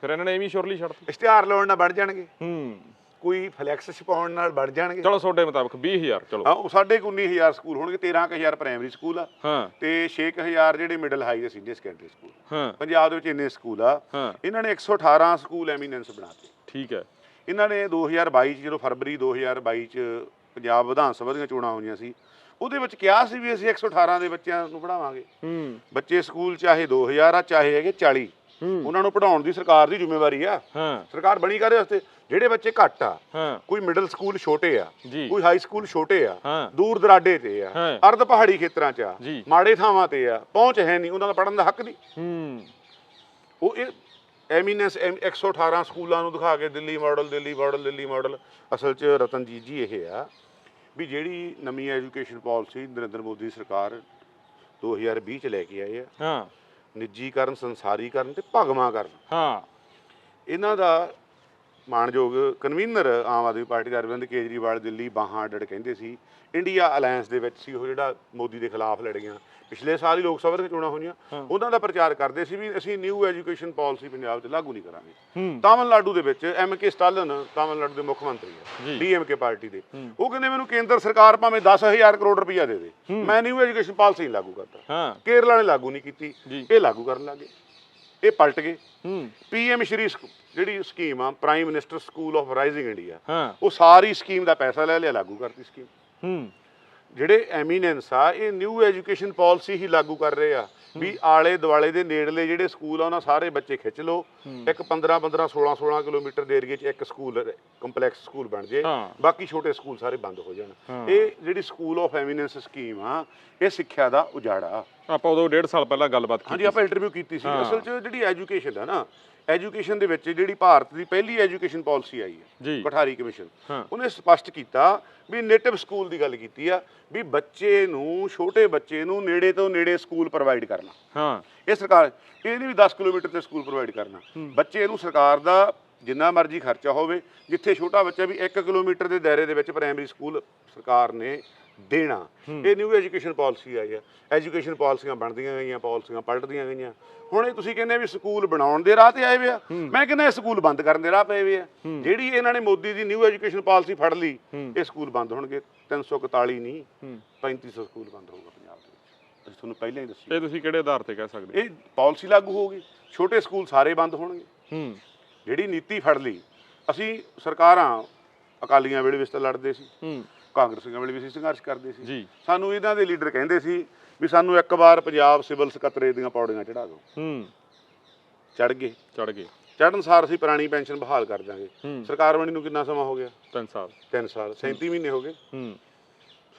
ਫਿਰ ਇਹਨਾਂ ਨੇ ਐਵੇਂ ਸ਼ੋਰਲੀ ਛੱਡਤੀ ਇਸ਼ਤਿਹਾਰ ਲਾਉਣ ਨਾਲ ਬਣ ਜਾਣਗੇ। ਹੂੰ। ਕੋਈ ਫਲੈਕਸ ਛਪਾਉਣ ਨਾਲ ਬਣ ਜਾਣਗੇ। ਚਲੋ ਤੁਹਾਡੇ ਮੁਤਾਬਕ 20000 ਚਲੋ। ਹਾਂ ਸਾਡੇ 19000 ਸਕੂਲ ਹੋਣਗੇ 13000 ਪ੍ਰਾਇਮਰੀ ਸਕੂਲ ਆ। ਹਾਂ। ਤੇ 6000 ਜਿਹੜੇ ਮਿਡਲ ਹਾਈ ਤੇ ਸੀਨੀਅਰ ਸੈਕੰਡਰੀ ਸਕੂਲ ਹਾਂ। ਪੰਜਾਬ ਦੇ ਵਿੱਚ ਇੰਨੇ ਸਕੂਲ ਆ। ਇਹਨਾਂ ਨੇ 118 ਸਕੂਲ ਐਮੀਨੈਂਸ ਬਣਾਤੇ। ਠੀਕ ਹੈ। ਇਹਨਾਂ ਨੇ 2022 ਚ ਜਦੋਂ ਫਰਵਰੀ 2022 ਚ ਪੰਜਾਬ ਵਿਧਾਨ ਸਭਾ ਦੀਆਂ ਚੋਣਾਂ ਹੋਈਆਂ ਸੀ ਉਹਦੇ ਵਿੱਚ ਕਿਹਾ ਸੀ ਵੀ ਅਸੀਂ 118 ਦੇ ਬੱਚਿਆਂ ਨੂੰ ਪੜਾਵਾਂਗੇ ਹੂੰ। ਬੱਚੇ ਸਕੂਲ ਚਾਹੇ 2000 ਆ ਚਾਹੇ ਹੈਗੇ 40 ਹੂੰ। ਉਹਨਾਂ ਨੂੰ ਪੜਾਉਣ ਦੀ ਸਰਕਾਰ ਦੀ ਜ਼ਿੰਮੇਵਾਰੀ ਆ। ਹਾਂ। ਸਰਕਾਰ ਬਣੀ ਕਾਹਦੇ ਵਾਸਤੇ? ਜਿਹੜੇ ਬੱਚੇ ਘੱਟ ਆ ਕੋਈ ਮਿਡਲ ਸਕੂਲ ਛੋਟੇ ਆ ਕੋਈ ਹਾਈ ਸਕੂਲ ਛੋਟੇ ਆ ਦੂਰ ਦਰਾਡੇ ਤੇ ਆ। ਅਰਧ ਪਹਾੜੀ ਖੇਤਰਾਂ 'ਚ ਆ। ਮਾੜੇ ਥਾਵਾਂ ਤੇ ਆ ਪਹੁੰਚ ਹੈ ਨਹੀਂ ਉਹਨਾਂ ਦਾ ਪੜਨ ਦਾ ਹੱਕ ਨਹੀਂ। ਹੂੰ। ਉਹ ਇਹ ਐਮੀਨੈਂਸ 118 ਸਕੂਲਾਂ ਨੂੰ ਦਿਖਾ ਕੇ Delhi model Delhi model Delhi model. ਅਸਲ 'ਚ ਰਤਨਜੀਤ ਜੀ ਇਹ ਆ ਵੀ ਜਿਹੜੀ ਨਵੀਂ ਐਜੂਕੇਸ਼ਨ ਪਾਲਿਸੀ ਨਰਿੰਦਰ ਮੋਦੀ ਸਰਕਾਰ 2020 ਚ ਲੈ ਕੇ ਆਏ ਆ। ਮਾਨਯੋਗ ਕਨਵੀਨਰ ਆਮ ਆਦਮੀ ਪਾਰਟੀ ਦੇ ਅਰਵਿੰਦ ਕੇਜਰੀਵਾਲ ਦਿੱਲੀ ਬਾਹਾਂ ਅੱਡ ਕਹਿੰਦੇ ਸੀ ਇੰਡੀਆ ਅਲਾਈਅੰਸ ਦੇ ਵਿੱਚ ਸੀ ਉਹ ਜਿਹੜਾ ਮੋਦੀ ਦੇ ਖਿਲਾਫ ਲੜੀਆਂ। ਪਿਛਲੇ ਸਾਲ ਹੀ ਲੋਕ ਸਭਾ ਦੀਆਂ ਚੋਣਾਂ ਹੋਈਆਂ। ਉਹਨਾਂ ਦਾ ਪ੍ਰਚਾਰ ਕਰਦੇ ਸੀ ਵੀ ਅਸੀਂ ਨਿਊ ਐਜੂਕੇਸ਼ਨ ਪਾਲਿਸੀ ਪੰਜਾਬ 'ਚ ਲਾਗੂ ਨਹੀਂ ਕਰਾਂਗੇ। ਤਾਮਿਲਨਾਡੂ ਦੇ ਵਿੱਚ ਐਮ ਕੇ ਸਟਾਲਨ ਤਾਮਿਲਨਾਡੂ ਦੇ ਮੁੱਖ ਮੰਤਰੀ। ਹੈ ਡੀਐਮਕੇ ਪਾਰਟੀ ਦੇ। ਉਹ ਕਹਿੰਦੇ ਮੈਨੂੰ ਕੇਂਦਰ ਸਰਕਾਰ ਭਾਵੇਂ 10000 ਕਰੋੜ ਰੁਪਈਆ ਦੇ ਦੇ। ਮੈਂ ਨਿਊ ਐਜੂਕੇਸ਼ਨ ਪਾਲਿਸੀ ਲਾਗੂ ਕਰਦਾ। ਕੇਰਲਾ ਨੇ ਲਾਗੂ ਨਹੀਂ ਕੀਤੀ। ਇਹ ਲਾਗੂ ਕਰਨ ਲੱਗੇ ਇਹ ਪਲਟ ਗਏ ਹੂੰ। ਪੀਐਮ ਸ਼੍ਰੀ ਜਿਹੜੀ ਸਕੀਮ ਆ prime minister school of rising India ਹਾਂ। ਉਹ ਸਾਰੀ ਸਕੀਮ ਦਾ ਪੈਸਾ ਲੈ ਲਿਆ ਲਾਗੂ ਕਰਤੀ ਸਕੀਮ। ਹੂੰ। ਜਿਹੜੇ ਐਮੀਨੈਂਸ ਆ ਇਹ ਨਿਊ ਐਜੂਕੇਸ਼ਨ ਪਾਲਿਸੀ ਹੀ ਲਾਗੂ ਕਰ ਰਹੇ ਆ ਵੀ ਆਲੇ ਦੁਆਲੇ ਦੇ ਨੇੜਲੇ ਜਿਹੜੇ ਸਕੂਲ ਆ ਉਹਨਾਂ ਸਾਰੇ ਬੱਚੇ ਖਿੱਚ ਲਓ। ਇੱਕ 15 15 16 16 ਕਿਲੋਮੀਟਰ ਦੇ ਏਰੀਏ 'ਚ ਇੱਕ ਸਕੂਲ ਕੰਪਲੈਕਸ ਸਕੂਲ ਬਣ ਜੇ। ਬਾਕੀ ਛੋਟੇ ਸਕੂਲ ਸਾਰੇ ਬੰਦ ਹੋ ਜਾਣ। ਇਹ ਜਿਹੜੀ ਸਕੂਲ ਆਫ ਐਮੀਨੈਂਸ ਸਕੀਮ ਆ ਇਹ ਸਿੱਖਿਆ ਦਾ ਉਜਾੜਾ। ਆਪਾਂ ਉਦੋਂ ਡੇਢ ਸਾਲ ਪਹਿਲਾਂ ਗੱਲਬਾਤ ਕੀਤੀ ਹਾਂਜੀ ਆਪਾਂ ਇੰਟਰਵਿਊ ਕੀਤੀ ਸੀ। ਅਸਲ 'ਚ ਜਿਹੜੀ ਐਜੂਕੇਸ਼ਨ ਹੈ ਨਾ ਐਜੂਕੇਸ਼ਨ ਦੇ ਵਿੱਚ ਜਿਹੜੀ ਭਾਰਤ ਦੀ ਪਹਿਲੀ ਐਜੂਕੇਸ਼ਨ ਪਾਲਿਸੀ ਆਈ ਹੈ ਜੀ। ਕੋਠਾਰੀ ਕਮਿਸ਼ਨ। ਉਹਨੇ ਸਪਸ਼ਟ ਕੀਤਾ ਵੀ ਨੇਟਿਵ ਸਕੂਲ ਦੀ ਗੱਲ ਕੀਤੀ ਆ ਵੀ ਬੱਚੇ ਨੂੰ ਛੋਟੇ ਬੱਚੇ ਨੂੰ ਨੇੜੇ ਤੋਂ ਨੇੜੇ ਸਕੂਲ ਪ੍ਰੋਵਾਈਡ ਕਰਨਾ। ਹਾਂ। ਇਹ ਸਰਕਾਰ ਇਹ ਨਹੀਂ ਵੀ 10 ਕਿਲੋਮੀਟਰ ਤੇ ਸਕੂਲ ਪ੍ਰੋਵਾਈਡ ਕਰਨਾ। ਬੱਚੇ ਨੂੰ ਸਰਕਾਰ ਦਾ ਜਿੰਨਾ ਮਰਜ਼ੀ ਖਰਚਾ ਹੋਵੇ ਜਿੱਥੇ ਛੋਟਾ ਬੱਚਾ ਵੀ 1 ਕਿਲੋਮੀਟਰ ਦੇ ਦਾਇਰੇ ਦੇ ਵਿੱਚ ਪ੍ਰਾਇਮਰੀ ਸਕੂਲ ਸਰਕਾਰ ਨੇ ਦੇਣਾ। ਇਹ ਨਿਊ ਐਜੂਕੇਸ਼ਨ ਪਾਲਿਸੀ ਆਈ ਹੈ ਐਜੂਕੇਸ਼ਨ ਪਾਲਿਸੀਆਂ ਬਣਦੀਆਂ ਗਈਆਂ ਪਾਲਿਸੀਆਂ ਪਲਟਦੀਆਂ ਗਈਆਂ। ਹੁਣ ਇਹ ਤੁਸੀਂ ਕਹਿੰਦੇ ਵੀ ਸਕੂਲ ਬਣਾਉਣ ਦੇ ਰਾਹ ਤੇ ਆਏ ਵੇ ਆ। ਮੈਂ ਕਹਿੰਦਾ ਇਹ ਸਕੂਲ ਬੰਦ ਕਰਨ ਦੇ ਰਾਹ ਪਏ ਵੇ ਆ। ਜਿਹੜੀ ਇਹਨਾਂ ਨੇ ਮੋਦੀ ਦੀ ਨਿਊ ਐਜੂਕੇਸ਼ਨ ਪਾਲਿਸੀ ਫੜ ਲਈ ਇਹ ਸਕੂਲ ਬੰਦ ਹੋਣਗੇ। 341 ਨਹੀਂ 3500 ਸਕੂਲ ਬੰਦ ਹੋਊਗਾ ਪੰਜਾਬ ਦੇ ਵਿੱਚ। ਅਸੀਂ ਤੁਹਾਨੂੰ ਪਹਿਲਾਂ ਹੀ ਦੱਸਿਆ ਇਹ ਤੁਸੀਂ ਕਿਹੜੇ ਆਧਾਰ ਤੇ ਕਹਿ ਸਕਦੇ ਇਹ ਪਾਲਿਸੀ ਲਾਗੂ ਹੋਊਗੀ। ਛੋਟੇ ਸਕੂਲ ਸਾਰੇ ਬੰਦ ਹੋਣਗੇ। ਜਿਹੜੀ ਨੀਤੀ ਫੜ ਲਈ ਅਸੀਂ ਸਰਕਾਰਾਂ ਅਕਾਲੀਆਂ ਵੇਲੇ ਵੀ ਇਸ ਤੇ ਲੜਦੇ ਸੀ। ਕਾਂਗਰਸੀਆਂ ਵੇਲੇ ਵੀ ਅਸੀਂ ਸੰਘਰਸ਼ ਕਰਦੇ ਸੀ। ਜੀ। ਸਾਨੂੰ ਇਹਨਾਂ ਦੇ ਲੀਡਰ ਕਹਿੰਦੇ ਸੀ ਵੀ ਸਾਨੂੰ ਇੱਕ ਵਾਰ ਪੰਜਾਬ ਸਿਵਲ ਸਕੱਤਰੇਤ ਦੀਆਂ ਪੌੜੀਆਂ ਚੜਾ ਦਿਓ। ਹੂੰ। ਚੜ ਗਏ। ਚੜ ਗਏ। ਚੜਨ ਸਾਰ ਅਸੀਂ ਪੁਰਾਣੀ ਪੈਨਸ਼ਨ ਬਹਾਲ ਕਰ ਦਾਂਗੇ। ਸਰਕਾਰ ਬਣੀ ਨੂੰ ਕਿੰਨਾ ਸਮਾਂ ਹੋ ਗਿਆ? ਤਿੰਨ ਸਾਲ। 3 ਸਾਲ। 37 ਮਹੀਨੇ ਹੋ ਗਏ। ਹੂੰ।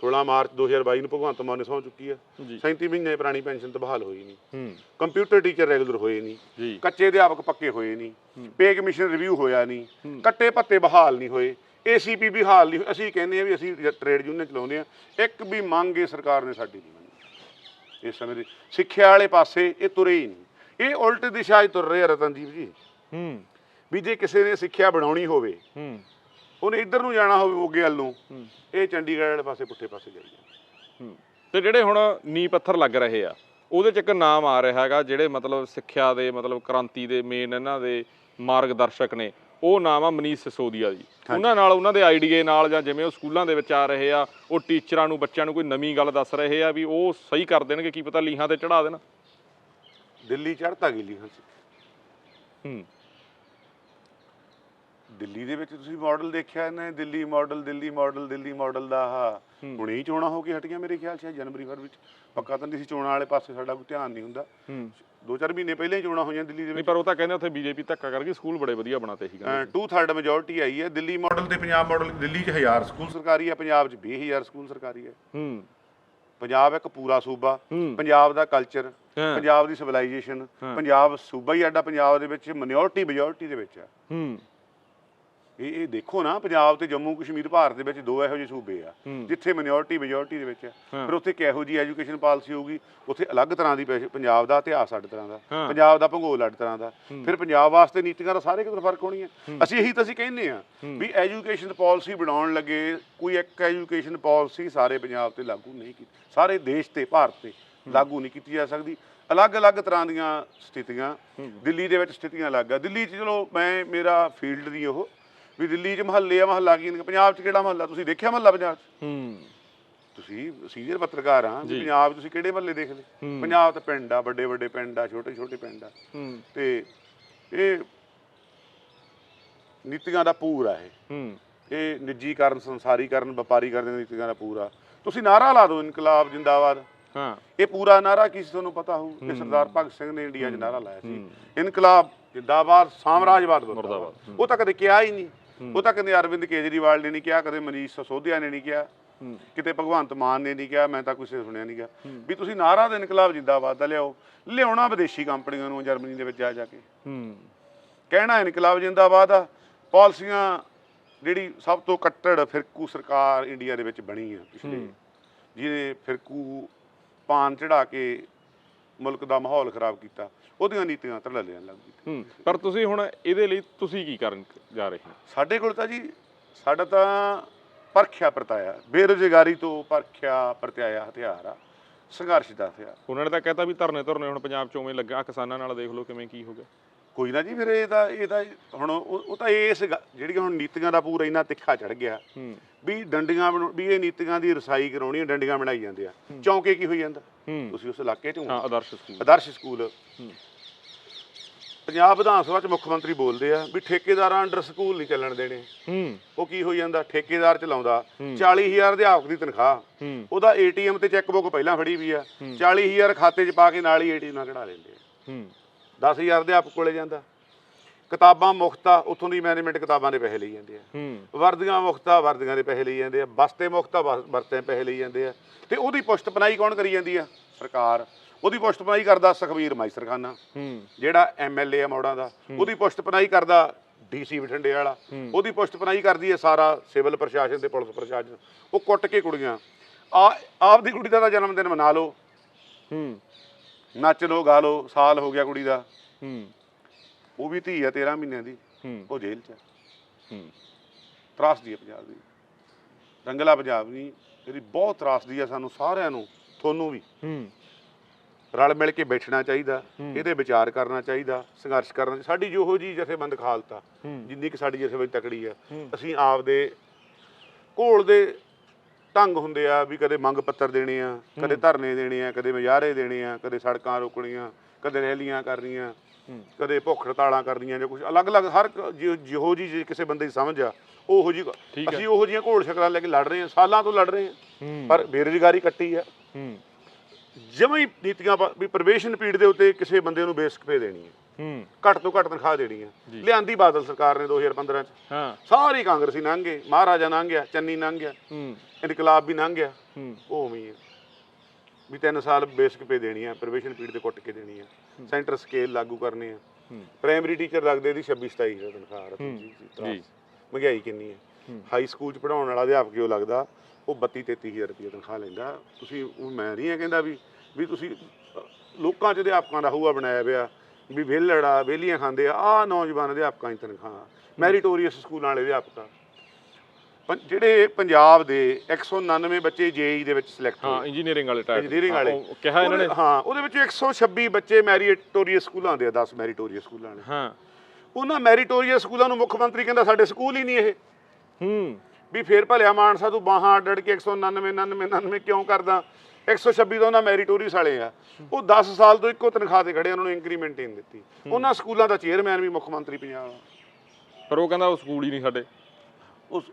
16 ਮਾਰਚ 2022 ਨੂੰ ਭਗਵੰਤ ਮਾਨ ਨੇ ਸਹੁੰ ਚੁੱਕੀ ਆ। ਜੀ। 37 ਮਹੀਨੇ ਪੁਰਾਣੀ ਪੈਨਸ਼ਨ ਤਾਂ ਬਹਾਲ ਹੋਈ ਨਹੀਂ। ਹੂੰ। ਕੰਪਿਊਟਰ ਟੀਚਰ ਰੈਗੂਲਰ ਹੋਏ ਨਹੀਂ। ਕੱਚੇ ਅਧਿਆਪਕ ਪੱਕੇ ਹੋਏ ਨਹੀਂ। ਪੇ ਕਮਿਸ਼ਨ ਰਿਵਿਊ ਹੋਇਆ ਨਹੀਂ। ਕੱਟੇ ਭੱਤੇ ਬਹਾਲ ਨਹੀਂ ਹੋਏ। ਏਸੀਪੀ ਵੀ ਹਾਲ ਨਹੀਂ। ਅਸੀਂ ਕਹਿੰਦੇ ਆ ਵੀ ਅਸੀਂ ਟ੍ਰੇਡ ਯੂਨੀਅਨ ਚਲਾਉਂਦੇ ਆ ਇੱਕ ਵੀ ਮੰਗ ਇਹ ਸਰਕਾਰ ਨੇ ਸਾਡੀ ਨਹੀਂ ਮੰਨੀ। ਇਸ ਸਮੇਂ ਦੀ ਸਿੱਖਿਆ ਵਾਲੇ ਪਾਸੇ ਇਹ ਤੁਰੇ ਹੀ ਨਹੀਂ। ਇਹ ਉਲਟ ਦਿਸ਼ਾ 'ਚ ਤੁਰ ਰਹੇ ਆ ਰਤਨਦੀਪ ਜੀ। ਹੂੰ। ਵੀ ਜੇ ਕਿਸੇ ਨੇ ਸਿੱਖਿਆ ਬਣਾਉਣੀ ਹੋਵੇ ਹੂੰ। ਉਹਨੇ ਇੱਧਰ ਨੂੰ ਜਾਣਾ ਹੋਵੇ ਮੋਗੇ ਵੱਲ ਨੂੰ ਇਹ ਚੰਡੀਗੜ੍ਹ ਵਾਲੇ ਪਾਸੇ ਪੁੱਠੇ ਪਾਸੇ ਜਾਈ ਜਾਂਦਾ। ਹੂੰ। ਤੇ ਜਿਹੜੇ ਹੁਣ ਨੀ ਪੱਥਰ ਲੱਗ ਰਹੇ ਆ ਉਹਦੇ ਚ ਇੱਕ ਨਾਮ ਆ ਰਿਹਾ ਹੈਗਾ ਜਿਹੜੇ ਮਤਲਬ ਸਿੱਖਿਆ ਦੇ ਮਤਲਬ ਕ੍ਰਾਂਤੀ ਦੇ ਮੇਨ ਇਹਨਾਂ ਦੇ ਮਾਰਗਦਰਸ਼ਕ ਨੇ। ਉਹ ਨਾਮ ਆ ਮਨੀਸ਼ ਸਿਸੋਦੀਆ ਜੀ। ਉਹਨਾਂ ਨਾਲ ਉਹਨਾਂ ਦੇ ਆਈਡੀਏ ਨਾਲ ਜਾਂ ਜਿਵੇਂ ਉਹ ਸਕੂਲਾਂ ਦੇ ਵਿੱਚ ਆ ਰਹੇ ਆ ਉਹ ਟੀਚਰਾਂ ਨੂੰ ਬੱਚਿਆਂ ਨੂੰ ਕੋਈ ਨਵੀਂ ਗੱਲ ਦੱਸ ਰਹੇ ਆ ਵੀ ਉਹ ਸਹੀ ਕਰ ਦੇਣਗੇ ਕੀ ਪਤਾ ਲੀਹਾਂ ਤੇ ਚੜਾ ਦੇਣ। ਦਿੱਲੀ ਚੜ੍ਹਤਾ ਗਈ ਹਾਂ ਹੂੰ। ਦਿੱਲੀ ਦੇ ਵਿੱਚ ਤੁਸੀਂ ਮਾਡਲ ਦੇਖਿਆ ਇਹਨੇ? Delhi model Delhi model Delhi model ਦਾ ਆਹ ਹੁਣੇ ਚੋਣਾਂ ਹੋ ਕੇ ਹਟੀਆਂ ਮੇਰੇ ਖਿਆਲ ਸ਼ਾਇਦ ਜਨਵਰੀ ਫਰਵਰੀ ਵਿੱਚ ਪੱਕਾ ਤਾਂ ਨਹੀਂ ਸੀ ਚੋਣਾਂ ਵਾਲੇ ਪਾਸੇ ਸਾਡਾ ਕੋਈ ਧਿਆਨ ਨਹੀਂ ਹੁੰਦਾ। ਦੋ ਚਾਰ ਮਹੀਨੇ ਪਹਿਲਾਂ ਹੀ ਚੋਣਾਂ ਹੋਈਆਂ ਦਿੱਲੀ ਦੇ ਵਿੱਚ। ਪਰ ਉਹ ਤਾਂ ਕਹਿੰਦੇ ਉੱਥੇ ਬੀਜੇਪੀ ਧੱਕਾ ਕਰਕੇ ਸਕੂਲ ਬੜੇ ਵਧੀਆ ਬਣਾਤੇ ਸੀ ਕਹਿੰਦੇ ਟੂ ਥਰਡ ਮੈਜੋਰਟੀ ਆਈ ਹੈ। ਦਿੱਲੀ ਮਾਡਲ ਤੇ ਪੰਜਾਬ ਮਾਡਲ ਦਿੱਲੀ 'ਚ 1000 ਸਕੂਲ ਸਰਕਾਰੀ ਹੈ ਪੰਜਾਬ 'ਚ 20000 ਸਕੂਲ ਸਰਕਾਰੀ ਹੈ। ਹੂੰ। ਪੰਜਾਬ ਇੱਕ ਪੂਰਾ ਸੂਬਾ ਪੰਜਾਬ ਦਾ ਕਲਚਰ। ਪੰਜਾਬ ਦੀ ਸਿਵਲਾਈਜੇਸ਼ਨ। ਪੰਜਾਬ ਸੂਬਾ ਹੀ ਆਡਾ ਪੰਜਾਬ ਦੇ ਵਿੱਚ ਮਿਨੋਰਟੀ ਮੈਜੋਰਟੀ ਦੇ ਵਿੱਚ ਹੈ। ਹੂੰ। ਇਹ ਇਹ ਦੇਖੋ ਨਾ ਪੰਜਾਬ ਤੇ ਜੰਮੂ ਕਸ਼ਮੀਰ ਭਾਰਤ ਦੇ ਵਿੱਚ ਦੋ ਇਹੋ ਜਿਹੇ ਸੂਬੇ ਆ। ਜਿੱਥੇ ਮਿਨੋਰਟੀ ਮੈਜੋਰਟੀ ਦੇ ਵਿੱਚ ਹਾਂ। ਫਿਰ ਉੱਥੇ ਕਿਹੋ ਜੀ ਐਜੂਕੇਸ਼ਨ ਪਾਲਿਸੀ ਹੋਊਗੀ ਉੱਥੇ ਅਲੱਗ ਤਰ੍ਹਾਂ ਦੀ ਪੰਜਾਬ ਦਾ ਇਤਿਹਾਸ ਅੱਡ ਤਰ੍ਹਾਂ ਦਾ। ਪੰਜਾਬ ਦਾ ਭੂਗੋਲ ਅੱਡ ਤਰ੍ਹਾਂ ਦਾ। ਫਿਰ ਪੰਜਾਬ ਵਾਸਤੇ ਨੀਤੀਆਂ ਦਾ ਸਾਰੇ ਕਿਤੇ ਫ਼ਰਕ ਹੋਣੀ ਹੈ। ਅਸੀਂ ਇਹੀ ਤਾਂ ਅਸੀਂ ਕਹਿੰਦੇ ਆ ਵੀ ਐਜੂਕੇਸ਼ਨ ਪਾਲਿਸੀ ਬਣਾਉਣ ਲੱਗੇ ਕੋਈ ਇੱਕ ਐਜੂਕੇਸ਼ਨ ਪਾਲਿਸੀ ਸਾਰੇ ਪੰਜਾਬ ਤੇ ਲਾਗੂ ਨਹੀਂ ਕੀਤੀ ਸਾਰੇ ਦੇਸ਼ ਤੇ ਭਾਰਤ ਤੇ ਲਾਗੂ ਨਹੀਂ ਕੀਤੀ ਜਾ ਸਕਦੀ। ਅਲੱਗ-ਅਲੱਗ ਤਰ੍ਹਾਂ ਦੀਆਂ ਸਥਿਤੀਆਂ ਦਿੱਲੀ ਦੇ ਵਿੱਚ ਸਥਿਤੀਆਂ ਅਲੱਗ ਆ। ਦਿੱਲੀ 'ਚ ਚਲੋ ਮੈਂ ਮੇਰਾ ਫੀਲਡ ਦੀ ਉਹ ਵੀ ਦਿੱਲੀ 'ਚ ਮਹੱਲੇ ਆ ਮਹੱਲਾ ਕੀ ਨੇ? ਪੰਜਾਬ 'ਚ ਕਿਹੜਾ ਮਹੱਲਾ? ਤੁਸੀਂ ਦੇਖਿਆ ਮਹੱਲਾ ਪੰਜਾਬ 'ਚ? ਹੂੰ। ਤੁਸੀਂ ਸੀਨੀਅਰ ਪੱਤਰਕਾਰ ਆ ਪੰਜਾਬ ਤੁਸੀਂ ਕਿਹੜੇ ਮਹੱਲੇ ਦੇਖ ਲਏ। ਪੰਜਾਬ ਤਾਂ ਪਿੰਡ ਆ ਵੱਡੇ ਵੱਡੇ ਪਿੰਡ ਆ ਛੋਟੇ ਛੋਟੇ ਪਿੰਡ ਆ। ਤੇ ਇਹ ਨੀਤੀਆਂ ਦਾ ਪੂਰ ਆ ਇਹ। ਹੂੰ। ਇਹ ਨਿੱਜੀਕਰਨ ਸੰਸਾਰੀਕਰਨ ਵਪਾਰੀਕਰਨ ਨੀਤੀਆਂ ਦਾ ਪੂਰਾ ਤੁਸੀਂ ਨਾਰਾ ਲਾ ਦਿਓ ਇਨਕਲਾਬ ਜਿੰਦਾਬਾਦ। ਹਾਂ। ਇਹ ਪੂਰਾ ਨਾਰਾ ਕੀ ਸੀ ਤੁਹਾਨੂੰ ਪਤਾ ਹੋਊ? ਕਿ ਸਰਦਾਰ ਭਗਤ ਸਿੰਘ ਨੇ ਇੰਡੀਆ 'ਚ ਨਾਰਾ ਲਾਇਆ ਸੀ। ਇਨਕਲਾਬ ਜਿੰਦਾਬਾਦ ਸਾਮਰਾਜਵਾਦ ਮੁਰਦਾਬਾਦ। ਉਹ ਤਾਂ ਕਦੇ ਕਿਹਾ ਹੀ ਨਹੀਂ। ਉਹ ਤਾਂ ਕਦੇ ਅਰਵਿੰਦ ਕੇਜਰੀਵਾਲ ਨੇ ਨਹੀਂ ਕਿਹਾ ਕਦੇ ਮਨੀਸ਼ ਸਸੋਦੀਆ ਨੇ ਨਹੀਂ ਕਿਹਾ। ਕਿਤੇ ਭਗਵੰਤ ਮਾਨ ਨੇ ਨਹੀਂ ਕਿਹਾ ਮੈਂ ਤਾਂ ਕਿਸੇ ਸੁਣਿਆ ਨਹੀਂਗਾ ਵੀ ਤੁਸੀਂ ਨਾਰਾ ਦੇ ਇਨਕਲਾਬ ਜਿੰਦਾਬਾਦ ਦਾ ਲਿਆਓ ਲਿਆਉਣਾ ਵਿਦੇਸ਼ੀ ਕੰਪਨੀਆਂ ਨੂੰ ਜਰਮਨੀ ਦੇ ਵਿੱਚ ਜਾ ਜਾ ਕੇ। ਕਹਿਣਾ ਇਨਕਲਾਬ ਜਿੰਦਾਬਾਦ ਆ ਪਾਲਿਸੀਆਂ ਜਿਹੜੀ ਸਭ ਤੋਂ ਕੱਟੜ ਫਿਰਕੂ ਸਰਕਾਰ ਇੰਡੀਆ ਦੇ ਵਿੱਚ ਬਣੀ ਆ ਪਿਛਲੇ ਜਿਹਦੇ ਫਿਰਕੂ ਪਾਨ ਚੜਾ ਕੇ ਮੁਲਕ ਦਾ ਮਾਹੌਲ ਖਰਾਬ ਕੀਤਾ ਉਹਦੀਆਂ ਨੀਤੀਆਂ ਧੜੱਲੇ ਲੈਣ ਲੱਗ ਗਈ ਹੂੰ ਪਰ ਤੁਸੀਂ ਹੁਣ ਇਹਦੇ ਲਈ ਤੁਸੀਂ ਕੀ ਕਰਨ ਜਾ ਰਹੇ ਹੋ? ਸਾਡੇ ਕੋਲ ਤਾਂ ਜੀ ਸਾਡਾ ਤਾਂ ਪਰਖਿਆ ਪਰਤਾਇਆ ਬੇਰੁਜ਼ਗਾਰੀ ਤੋਂ ਪਰਖਿਆ ਪਰਤਾਇਆ ਹਥਿਆਰ ਆ ਸੰਘਰਸ਼ ਦਾ ਹਥਿਆਰ। ਉਹਨਾਂ ਨੇ ਤਾਂ ਕਹਿਤਾ ਵੀ ਧਰਨੇ ਧਰਨੇ ਹੁਣ ਪੰਜਾਬ 'ਚ ਉਵੇਂ ਲੱਗਾ ਕਿਸਾਨਾਂ ਨਾਲ ਦੇਖ ਲਓ ਕਿਵੇਂ ਕੀ ਹੋ ਗਿਆ। ਕੋਈ ਨਾ ਜੀ ਫਿਰ ਇਹ ਤਾਂ ਇਹ ਤਾਂ ਹੁਣ ਉਹ ਉਹ ਤਾਂ ਇਸ ਗ- ਜਿਹੜੀਆਂ ਹੁਣ ਨੀਤੀਆਂ ਦਾ ਪੂਰਾ ਇੰਨਾ ਤਿੱਖਾ ਚੜ ਗਿਆ ਹੂੰ। ਵੀ ਡੰਡੀਆਂ ਬਣਾਉ- ਵੀ ਇਹ ਨੀਤੀਆਂ ਦੀ ਰਸਾਈ ਕਰਾਉਣੀ ਡੰਡੀਆਂ ਬਣਾਈ ਜਾਂਦੇ ਆ। ਚੌਂਕੇ ਕੀ ਹੋਈ ਜਾਂਦਾ? ਹੂੰ। ਤੁਸੀਂ ਉਸ ਇਲਾਕੇ 'ਚ ਹੋ ਹਾਂ ਆਦਰਸ਼ ਸਕੂਲ। ਆਦਰਸ਼ ਸਕੂਲ। ਹੂੰ। ਪੰਜਾਬ ਵਿਧਾਨ ਸਭਾ 'ਚ ਮੁੱਖ ਮੰਤਰੀ ਬੋਲਦੇ ਆ ਵੀ ਠੇਕੇਦਾਰਾਂ ਅੰਡਰ ਸਕੂਲ ਨਹੀਂ ਚੱਲਣ ਦੇਣੇ। ਹੂੰ। ਉਹ ਕੀ ਹੋਈ ਜਾਂਦਾ? ਠੇਕੇਦਾਰ ਚਲਾਉਂਦਾ। ਹੂੰ। 40000 ਅਧਿਆਪਕ ਦੀ ਤਨਖਾਹ। ਹੂੰ। ਉਹਦਾ ਏਟੀਐਮ ਤੇ ਚੈੱਕਬੁੱਕ ਪਹਿਲਾਂ ਫੜੀ ਵੀ ਆ। 40000 ਖਾਤੇ 'ਚ ਪਾ ਕੇ ਨਾਲ ਹੀ ਏਟੀਐਮ ਨਾਲ ਕਢਾ ਲੈਂਦੇ ਆ। ਹੂੰ। 10000 ਅਧਿਆਪਕ ਕੋਲੇ ਜਾਂਦਾ। ਕਿਤਾਬਾਂ ਮੁਫਤ ਆ ਉੱਥੋਂ ਦੀ ਮੈਨੇਜਮੈਂਟ ਕਿਤਾਬਾਂ ਦੇ ਪੈਸੇ ਲਈ ਜਾਂਦੇ ਆ। ਵਰਦੀਆਂ ਮੁਫਤ ਆ ਵਰਦੀਆਂ ਦੇ ਪੈਸੇ ਲਈ ਜਾਂਦੇ ਆ। ਬਸਤੇ ਬਸ- ਬਸਤੇ ਦੇ ਪੈਸੇ ਲਈ ਜਾਂਦੇ ਆ। ਤੇ ਉਹਦੀ ਪੁਸ਼ਤ ਪਨਾਈ ਕੌਣ ਕਰੀ ਜਾਂਦੀ ਆ? ਸਰਕਾਰ। ਉਹਦੀ ਪੁਸ਼ਤ ਪਨਾਈ ਕਰਦਾ ਸੁਖਬੀਰ ਮਾਈਸਰਖਾਨਾ ਜਿਹੜਾ ਐਮਐਲਏ ਆ ਮੌੜਾਂ ਦਾ। ਉਹਦੀ ਪੁਸ਼ਤ ਪਨਾਈ ਕਰਦਾ ਡੀਸੀ ਬਠਿੰਡੇ ਵਾਲਾ। ਉਹਦੀ ਪੁਸ਼ਤ ਪਨਾਈ ਕਰਦੀ ਹੈ ਸਾਰਾ ਸਿਵਲ ਪ੍ਰਸ਼ਾਸਨ ਤੇ ਪੁਲਿਸ ਪ੍ਰਸ਼ਾਸਨ। ਉਹ ਕੁੱਟ ਕੇ ਕੁੜੀਆਂ। ਆ ਆਪਦੀ ਕੁੜੀ ਦਾ ਜਨਮ ਦਿਨ ਮਨਾ ਲਓ। ਹੂੰ। ਨੱਚ ਲਓ ਗਾ ਲਓ ਸਾਲ ਹੋ ਗਿਆ ਕੁੜੀ ਦਾ। ਹੂੰ। ਉਹ ਵੀ ਧੀ ਆ 13 ਮਹੀਨਿਆਂ ਦੀ। ਹੂੰ। ਉਹ ਜੇਲ੍ਹ 'ਚ ਆ। ਹੂੰ। ਤਰਾਸਦੀ ਹੈ ਪੰਜਾਬ ਦੀ। ਰੰਗਲਾ ਪੰਜਾਬ ਨਹੀਂ ਇਹਦੀ ਬਹੁਤ ਤਰਾਸਦੀ ਆ ਸਾਨੂੰ ਸਾਰਿਆਂ ਨੂੰ ਤੁਹਾਨੂੰ ਵੀ। ਹੂੰ। ਰਲ ਮਿਲ ਕੇ ਬੈਠਣਾ ਚਾਹੀਦਾ ਇਹਦੇ ਵਿਚਾਰ ਕਰਨਾ ਚਾਹੀਦਾ ਸੰਘਰਸ਼ ਕਰਨਾ ਸਾਡੀ ਜਿਹੋ ਜੀ ਜਥੇਬੰਦ ਖਾਲਤਾ ਹੂੰ। ਜਿੰਨੀ ਕਿ ਸਾਡੀ ਜਥੇਬੰਦ ਤਕੜੀ ਆ ਅਸੀਂ ਆਪਦੇ ਘੋਲ ਦੇ ਢੰਗ ਹੁੰਦੇ ਆ ਵੀ ਕਦੇ ਮੰਗ ਪੱਤਰ ਦੇਣੇ ਆ ਕਦੇ ਧਰਨੇ ਦੇਣੇ ਆ ਕਦੇ ਮਜ਼ਾਰੇ ਦੇਣੇ ਆ ਕਦੇ ਸੜਕਾਂ ਰੋਕਣੀਆਂ ਕਦੇ ਰੈਲੀਆਂ ਕਰਨੀਆਂ। ਕਦੇ ਭੁੱਖ ਹੜਤਾਲਾਂ ਕਰਨੀਆਂ ਜਾਂ ਕੁਝ ਅਲੱਗ-ਅਲੱਗ ਹਰ ਜਿਹੋ- ਜੀ ਕਿਸੇ ਬੰਦੇ ਦੀ ਸਮਝ ਆ ਉਹੋ ਜੀ। ਅਸੀਂ ਉਹੋ ਜੀਆਂ ਘੋਲ ਸ਼ਕਲਾਂ ਲੈ ਕੇ ਲੜ ਰਹੇ ਹਾਂ ਸਾਲਾਂ ਤੋਂ ਲੜ ਰਹੇ ਹਾਂ। ਪਰ ਬੇਰੁਜ਼ਗਾਰੀ ਕੱਟੀ ਆ। ਜਿਵੇਂ ਹੀ ਨੀਤੀਆਂ ਪਾ- ਵੀ ਪ੍ਰਵੇਸ਼ਨ ਪੀੜ ਦੇ ਉੱਤੇ ਕਿਸੇ ਬੰਦੇ ਨੂੰ ਬੇਸਕਪੇ ਦੇਣੀ ਹੈ ਹੂੰ। ਘੱਟ ਤੋਂ ਘੱਟ ਤਨਖਾਹ ਦੇਣੀ ਹੈ ਲਿਆਂਦੀ ਬਾਦਲ ਸਰਕਾਰ ਨੇ 2015 ਚ। ਹਾਂ। ਸਾਰੀ ਕਾਂਗਰਸੀ ਲੰਘ ਗਏ ਮਹਾਰਾਜਾ ਲੰਘ ਗਿਆ ਚੰਨੀ ਲੰਘ ਗਿਆ। ਹੂੰ। ਇਨਕਲਾਬ ਵੀ ਲੰਘ ਗਿਆ। ਹੂੰ। ਉਹ ਉਵੇਂ ਹੀ। ਹੈ ਵੀ ਤਿੰਨ ਸਾਲ ਬੇਸਿਕ ਪੇ ਦੇਣੀ ਹੈ ਪ੍ਰਵੇਸ਼ਨ ਪੀੜ ਤੇ ਕੁੱਟ ਕੇ ਦੇਣੀ ਹੈ। ਸੈਂਟਰ ਸਕੇਲ ਲਾਗੂ ਕਰਨੇ ਆ। ਪ੍ਰਾਇਮਰੀ ਟੀਚਰ ਲੱਗਦੇ ਦੀ 26 27 ਹਜ਼ਾਰ ਤਨਖਾਹ। ਜੀ। ਮਹਿੰਗਾਈ ਕਿੰਨੀ ਹੈ। ਹਾਈ ਸਕੂਲ ਚ ਪੜਾਉਣ ਵਾਲਾ ਅਧਿਆਪਕ ਜੋ ਲੱਗਦਾ ਉਹ 32 33000 ਰੁਪਏ ਤਨਖਾਹ ਲੈਂਦਾ। ਤੁਸੀਂ ਉਹ ਮੈਂ ਨਹੀਂ ਕਹਿੰਦਾ ਵੀ ਵੀ ਤੁਸੀਂ ਲੋਕਾਂ ਚ ਅਧਿਆਪਕਾਂ ਦਾ ਹੂਆ ਬਣਾਇਆ ਪਿਆ। ਵੀ ਵਿਹਲੜਾ ਵਿਹਲੀਆਂ ਖਾਂਦੇ ਆ। ਆ ਨੌਜਵਾਨ ਅਧਿਆਪਕਾਂ ਦੀ ਤਨਖਾਹ ਮੈਰੀਟੋਰੀਅਸ ਸਕੂਲਾਂ ਵਾਲੇ ਅਧਿਆਪਕ। ਆ। ਪੰ- ਜਿਹੜੇ ਪੰਜਾਬ ਦੇ 199 ਬੱਚੇ ਜੇਈ ਦੇ ਵਿੱਚ ਸਿਲੈਕਟ ਹਾਂ ਇੰਜੀਨੀਅਰਿੰਗ ਵਾਲੇ ਟਾਈਪ ਇੰਜੀਨੀਅਰਿੰਗ ਵਾਲੇ। ਕਿਹਾ ਇਹਨਾਂ ਨੇ? ਉਹਦੇ- ਹਾਂ ਉਹਦੇ ਵਿੱਚ 126 ਬੱਚੇ ਮੈਰੀਟੋਰੀਅਸ ਸਕੂਲਾਂ ਦੇ ਆ 10 ਮੈਰੀਟੋਰੀਅਸ ਸਕੂਲਾਂ ਨੇ ਹਾਂ। ਉਹਨਾਂ ਮੈਰੀਟੋਰੀਅਸ ਸਕੂਲਾਂ ਨੂੰ ਮੁੱਖ ਮੰਤਰੀ ਕਹਿੰਦਾ ਸਾਡੇ ਸਕੂਲ ਹੀ ਨਹੀਂ ਇਹ। ਹੂੰ। ਵੀ ਫੇਰ ਭਲਿਆ ਮਾਨਸਾ ਤੂੰ ਬਾਹਾਂ ਅੱਡ ਅੱਡ ਕੇ 199 99 99 ਕਿਉਂ ਕਰਦਾ? 126 ਤਾਂ ਉਹਨਾਂ ਮੈਰੀਟੋਰੀਅਸ ਵਾਲੇ ਆ। ਉਹ 10 ਸਾਲ ਤੋਂ ਇੱਕੋ ਤਨਖਾਹ ਤੇ ਖੜੇ ਉਹਨਾਂ ਨੂੰ ਇੰਕਰੀਮੈਂਟ ਹੀ ਨਹੀਂ ਦਿੱਤੀ ਉਹਨਾਂ ਸਕੂਲਾਂ ਦਾ ਚੇਅਰਮੈਨ ਵੀ ਮੁੱਖ ਮੰਤਰੀ ਪੰਜਾਬ ਪਰ ਉਹ ਕਹਿੰਦਾ ਉਹ ਸਕੂਲ ਹੀ ਨਹੀਂ ਸਾਡੇ। ਉਸ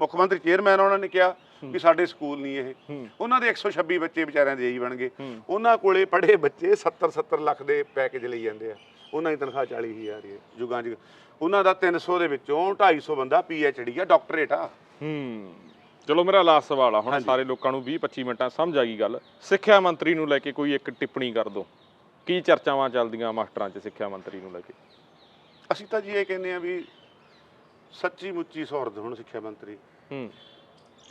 ਮੁੱਖ ਮੰਤਰੀ ਚੇਅਰਮੈਨ ਉਹਨਾਂ ਨੇ ਕਿਹਾ ਵੀ ਸਾਡੇ ਸਕੂਲ ਨਹੀਂ ਇਹ। ਉਹਨਾਂ ਦੇ 126 ਬੱਚੇ ਵਿਚਾਰਿਆਂ ਦੇ ਹੀ ਬਣ ਗਏ ਉਹਨਾਂ ਕੋਲੇ ਪੜ੍ਹੇ ਬੱਚੇ 70 70 ਲੱਖ ਦੇ ਪੈਕੇਜ ਲਈ ਜਾਂਦੇ ਆ। ਉਹਨਾਂ ਦੀ ਤਨਖਾਹ 40 ਹਜ਼ਾਰ ਹੀ ਹੈ ਜੁਗਾਂ ਜੁਗ ਉਹਨਾਂ ਦਾ 300 ਦੇ ਵਿੱਚੋਂ 250 ਬੰਦਾ ਪੀਐਚਡੀ ਆ ਡਾਕਟਰੇਟ ਆ। ਹੂੰ। ਚਲੋ ਮੇਰਾ ਲਾਸਟ ਸਵਾਲ ਆ ਹੁਣ ਸਾਰੇ ਲੋਕਾਂ ਨੂੰ 20 25 ਮਿੰਟਾਂ ਸਮਝ ਆ ਗਈ ਗੱਲ। ਸਿੱਖਿਆ ਮੰਤਰੀ ਨੂੰ ਲੈ ਕੇ ਕੋਈ ਇੱਕ ਟਿੱਪਣੀ ਕਰ ਦਿਓ ਕੀ ਚਰਚਾਵਾਂ ਚੱਲਦੀਆਂ ਮਾਸਟਰਾਂ 'ਚ ਸਿੱਖਿਆ ਮੰਤਰੀ ਨੂੰ ਲੈ ਕੇ? ਅਸੀਂ ਤਾਂ ਜੀ ਇਹ ਕਹਿੰਦੇ ਆ ਵੀ ਸੱਚੀ ਮੁੱਚੀ ਸੌਰਦ ਹੁਣ ਸਿੱਖਿਆ ਮੰਤਰੀ। ਹੂੰ।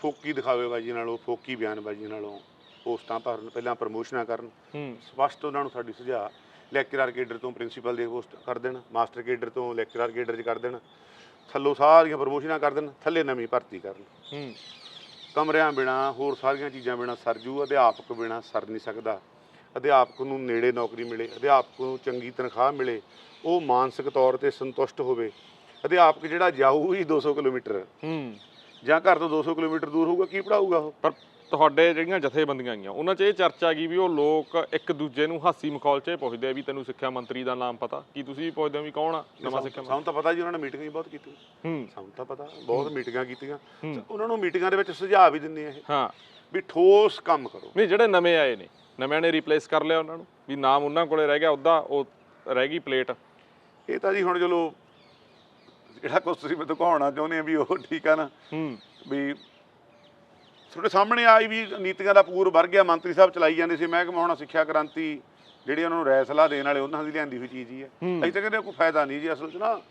ਫੋਕੀ ਦਿਖਾਵੇਬਾਜ਼ੀ ਨਾਲੋਂ ਫੋਕੀ ਬਿਆਨਬਾਜ਼ੀ ਨਾਲੋਂ ਪੋਸਟਾਂ ਭਰਨ ਪਹਿਲਾਂ ਪ੍ਰਮੋਸ਼ਨਾਂ ਕਰਨ। ਹੂੰ। ਸਪਸ਼ਟ ਉਹਨਾਂ ਨੂੰ ਸਾਡੀ ਸੁਝਾਅ ਲੈਕਚਰਰ ਕੇਡਰ ਤੋਂ ਪ੍ਰਿੰਸੀਪਲ ਦੇ ਪੋਸਟ ਕਰ ਦੇਣ ਮਾਸਟਰ ਕੇਡਰ ਤੋਂ ਲੈਕਚਰਰ ਕੇਡਰ 'ਚ ਕਰ ਦੇਣ। ਥੱਲੋਂ ਸਾਰੀਆਂ ਪ੍ਰਮੋਸ਼ਨਾਂ ਕਰ ਦੇਣ ਥੱਲੇ ਨਵੀਂ ਭਰਤੀ ਕਰਨ। ਹੂੰ। ਕਮਰਿਆਂ ਬਿਨਾ ਹੋਰ ਸਾਰੀਆਂ ਚੀਜ਼ਾਂ ਬਿਨਾ ਸਰਜੂ ਅਧਿਆਪਕ ਬਿਨਾ ਸਰ ਨਹੀਂ ਸਕਦਾ। ਅਧਿਆਪਕ ਨੂੰ ਨੇੜੇ ਨੌਕਰੀ ਮਿਲੇ ਅਧਿਆਪਕ ਨੂੰ ਚੰਗੀ ਤਨਖਾਹ ਮਿਲੇ ਉਹ ਮਾਨਸਿਕ ਤੌਰ ਤੇ ਸੰਤੁਸ਼ਟ ਹੋਵੇ। ਅਧਿਆਪਕ ਜਿਹੜਾ ਜਾਊ ਹੀ 200 ਕਿਲੋਮੀਟਰ। ਹੂੰ। ਜਾਂ ਘਰ ਤੋਂ 200 ਕਿਲੋਮੀਟਰ ਦੂਰ ਹੋਊਗਾ ਕੀ ਪੜਾਊਗਾ ਉਹ? ਪਰ ਤੁਹਾਡੇ ਜਿਹੜੀਆਂ ਜਥੇਬੰਦੀਆਂ ਆਈਆਂ ਉਹਨਾਂ 'ਚ ਇਹ ਚਰਚਾ ਗਈ ਵੀ ਉਹ ਲੋਕ ਇੱਕ ਦੂਜੇ ਨੂੰ ਹਾਸੀ ਮਖੌਲ 'ਚ ਪੁੱਛਦੇ ਆ ਵੀ ਤੈਨੂੰ ਸਿੱਖਿਆ ਮੰਤਰੀ ਦਾ ਨਾਮ ਪਤਾ? ਕੀ ਤੁਸੀਂ ਵੀ ਪੁੱਛਦੇ ਹੋ ਵੀ ਕੌਣ ਆ ਨਵਾਂ ਸਿੱਖਿਆ ਮੰਤਰੀ? ਸਾਨੂੰ ਤਾਂ ਪਤਾ ਜੀ ਉਹਨਾਂ ਨੇ ਮੀਟਿੰਗਾਂ ਹੀ ਬਹੁਤ ਕੀਤੀਆਂ। ਹੂੰ। ਸਾਨੂੰ ਤਾਂ ਪਤਾ ਬਹੁਤ ਮੀਟਿੰਗਾਂ ਕੀਤੀਆਂ। ਉਹਨਾਂ ਨੂੰ ਮੀਟਿੰਗਾਂ ਦੇ ਵਿੱਚ ਸੁਝਾਅ ਵੀ ਦਿੰਦੇ ਆ ਇਹ। ਹਾਂ। ਵੀ ਠੋਸ ਕੰਮ ਕਰੋ। ਨਹੀਂ ਜਿਹੜੇ ਨਵੇਂ ਆਏ ਨੇ ਨਵਿਆਂ ਨੇ ਰਿਪਲੇਸ ਕਰ ਲਿਆ ਉਹਨਾਂ ਨੂੰ। ਵੀ ਨਾਮ ਉਹਨਾਂ ਕੋਲੇ ਰਹਿ ਗਿਆ ਉਹਦਾ ਉਹ ਰਹਿ ਗਈ ਪਲੇਟ ਇਹ ਤਾਂ ਜੀ ਹੁਣ ਚਲੋ ਜਿਹੜਾ ਕੁਛ ਤੁਸੀਂ ਮੈਨੂੰ ਦਿਖਾਉਣਾ ਚਾਹੁੰਦੇ ਆ ਵੀ ਉਹ ਠੀਕ ਆ ਨਾ। ਹੂੰ। ਵੀ ਤੁਹਾਡੇ ਸਾਹਮਣੇ ਆਈ ਵੀ ਨੀਤੀਆਂ ਦਾ ਪੂਰ ਵਰ ਗਿਆ ਮੰਤਰੀ ਸਾਹਿਬ ਚਲਾਈ ਜਾਂਦੇ ਸੀ ਮਹਿਕਮਾ ਹੁਣ ਸਿੱਖਿਆ ਕ੍ਰਾਂਤੀ ਜਿਹੜੀ ਉਹਨਾਂ ਨੂੰ ਰਾਏ ਸਲਾਹ ਦੇਣ ਵਾਲੇ ਉਹਨਾਂ ਦੀ ਲਿਆਂਦੀ ਹੋਈ ਚੀਜ਼ ਹੀ ਹੈ। ਅਸੀਂ ਤਾਂ ਕਹਿੰਦੇ ਕੋਈ ਫਾਇਦਾ ਨਹੀਂ ਜੀ ਅਸਲ 'ਚ ਨਾ।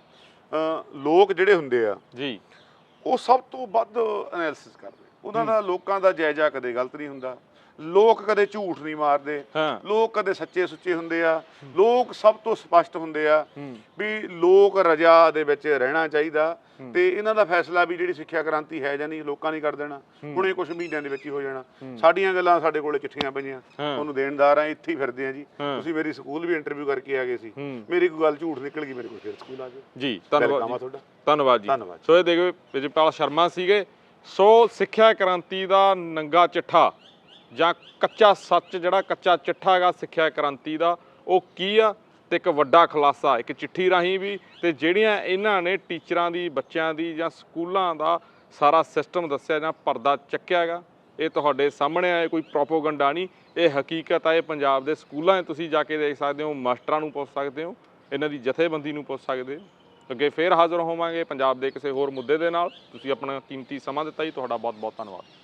ਲੋਕ ਜਿਹੜੇ ਹੁੰਦੇ ਆ ਜੀ। ਉਹ ਸਭ ਤੋਂ ਵੱਧ ਐਨਾਲਿਸਿਸ ਕਰਦੇ। ਉਹਨਾਂ ਦਾ ਲੋਕਾਂ ਦਾ ਜਾਇਜ਼ਾ ਕਦੇ ਗਲਤ ਨਹੀਂ ਹੁੰਦਾ। ਲੋਕ ਕਦੇ ਝੂਠ ਨਹੀਂ ਮਾਰਦੇ। ਲੋਕ ਕਦੇ ਸੱਚੇ ਸੁੱਚੇ ਹੁੰਦੇ ਆ। ਲੋਕ ਸਭ ਤੋਂ ਸਪਸ਼ਟ ਹੁੰਦੇ ਆ ਵੀ ਲੋਕ ਰਜਾ ਦੇ ਵਿੱਚ ਰਹਿਣਾ ਚਾਹੀਦਾ ਤੇ ਇਹਨਾਂ ਦਾ ਫੈਸਲਾ ਵੀ ਜਿਹੜੀ ਸਿੱਖਿਆ ਕ੍ਰਾਂਤੀ ਹੈ ਜਾਂ ਨਹੀਂ ਲੋਕਾਂ ਨੇ ਕਰ ਦੇਣਾ। ਹੁਣੇ ਕੁਝ ਮਹੀਨਿਆਂ ਦੇ ਵਿੱਚ ਹੀ ਹੋ ਜਾਣਾ। ਸਾਡੀਆਂ ਗੱਲਾਂ ਸਾਡੇ ਕੋਲੇ ਚਿੱਠੀਆਂ ਪਈਆਂ। ਹਾਂ। ਉਹਨੂੰ ਦੇਣਦਾਰ ਆ ਇੱਥੇ ਹੀ ਫਿਰਦੇ ਆ ਜੀ। ਤੁਸੀਂ ਮੇਰੀ ਸਕੂਲ ਵੀ ਇੰਟਰਵਿਊ ਕਰਕੇ ਆ ਗਏ ਸੀ। ਮੇਰੀ ਕੋਈ ਗੱਲ ਝੂਠ ਨਿਕਲ ਗਈ ਮੇਰੇ ਕੋਲ ਫਿਰ ਸਕੂਲ ਆ ਜਾਓ। ਜੀ ਧੰਨਵਾਦ ਧੰਨਵਾਦ ਜੀ। ਤੁਹਾਡਾ। ਧੰਨਵਾਦ ਜੀ। ਧੰਨਵਾਦ। ਸੋ ਇਹ ਦੇਖੋ ਵਿਜੇਪਾਲ ਸ਼ਰਮਾ ਸੀਗੇ। ਸੋ ਸਿੱਖਿਆ ਕ੍ਰਾਂਤੀ ਦਾ ਨੰਗਾ ਚਿੱਠਾ। ਜਾਂ ਕੱਚਾ ਸੱਚ ਜਿਹੜਾ ਕੱਚਾ ਚਿੱਠਾ ਹੈਗਾ ਸਿੱਖਿਆ ਕ੍ਰਾਂਤੀ ਦਾ, ਉਹ ਕੀ ਆ? ਤੇ ਇੱਕ ਵੱਡਾ ਖੁਲਾਸਾ, ਇੱਕ ਚਿੱਠੀ ਰਾਹੀਂ ਵੀ ਤੇ ਜਿਹੜੀਆਂ ਇਹਨਾਂ ਨੇ ਟੀਚਰਾਂ ਦੀ, ਬੱਚਿਆਂ ਦੀ ਜਾਂ ਸਕੂਲਾਂ ਦਾ ਸਾਰਾ ਸਿਸਟਮ ਦੱਸਿਆ ਜਾਂ ਪਰਦਾ ਚੱਕਿਆ ਹੈਗਾ, ਇਹ ਤੁਹਾਡੇ ਸਾਹਮਣੇ ਆਏ ਕੋਈ ਪ੍ਰੋਪੋਗੰਡਾ ਨਹੀਂ, ਇਹ ਹਕੀਕਤ ਆ, ਇਹ ਪੰਜਾਬ ਦੇ ਸਕੂਲਾਂ 'ਚ ਤੁਸੀਂ ਜਾ ਕੇ ਦੇਖ ਸਕਦੇ ਹੋ, ਮਾਸਟਰਾਂ ਨੂੰ ਪੁੱਛ ਸਕਦੇ ਹੋ, ਇਹਨਾਂ ਦੀ ਜਥੇਬੰਦੀ ਨੂੰ ਪੁੱਛ ਸਕਦੇ ਹੋ। ਅੱਗੇ ਫੇਰ ਹਾਜ਼ਰ ਹੋਵਾਂਗੇ ਪੰਜਾਬ ਦੇ ਕਿਸੇ ਹੋਰ ਮੁੱਦੇ ਦੇ ਨਾਲ, ਤੁਸੀਂ ਆਪਣਾ ਕੀਮਤੀ ਸਮਾਂ ਦਿੱਤਾ ਜੀ, ਤੁਹਾਡਾ ਬਹੁਤ ਬਹੁਤ ਧੰਨਵਾਦ।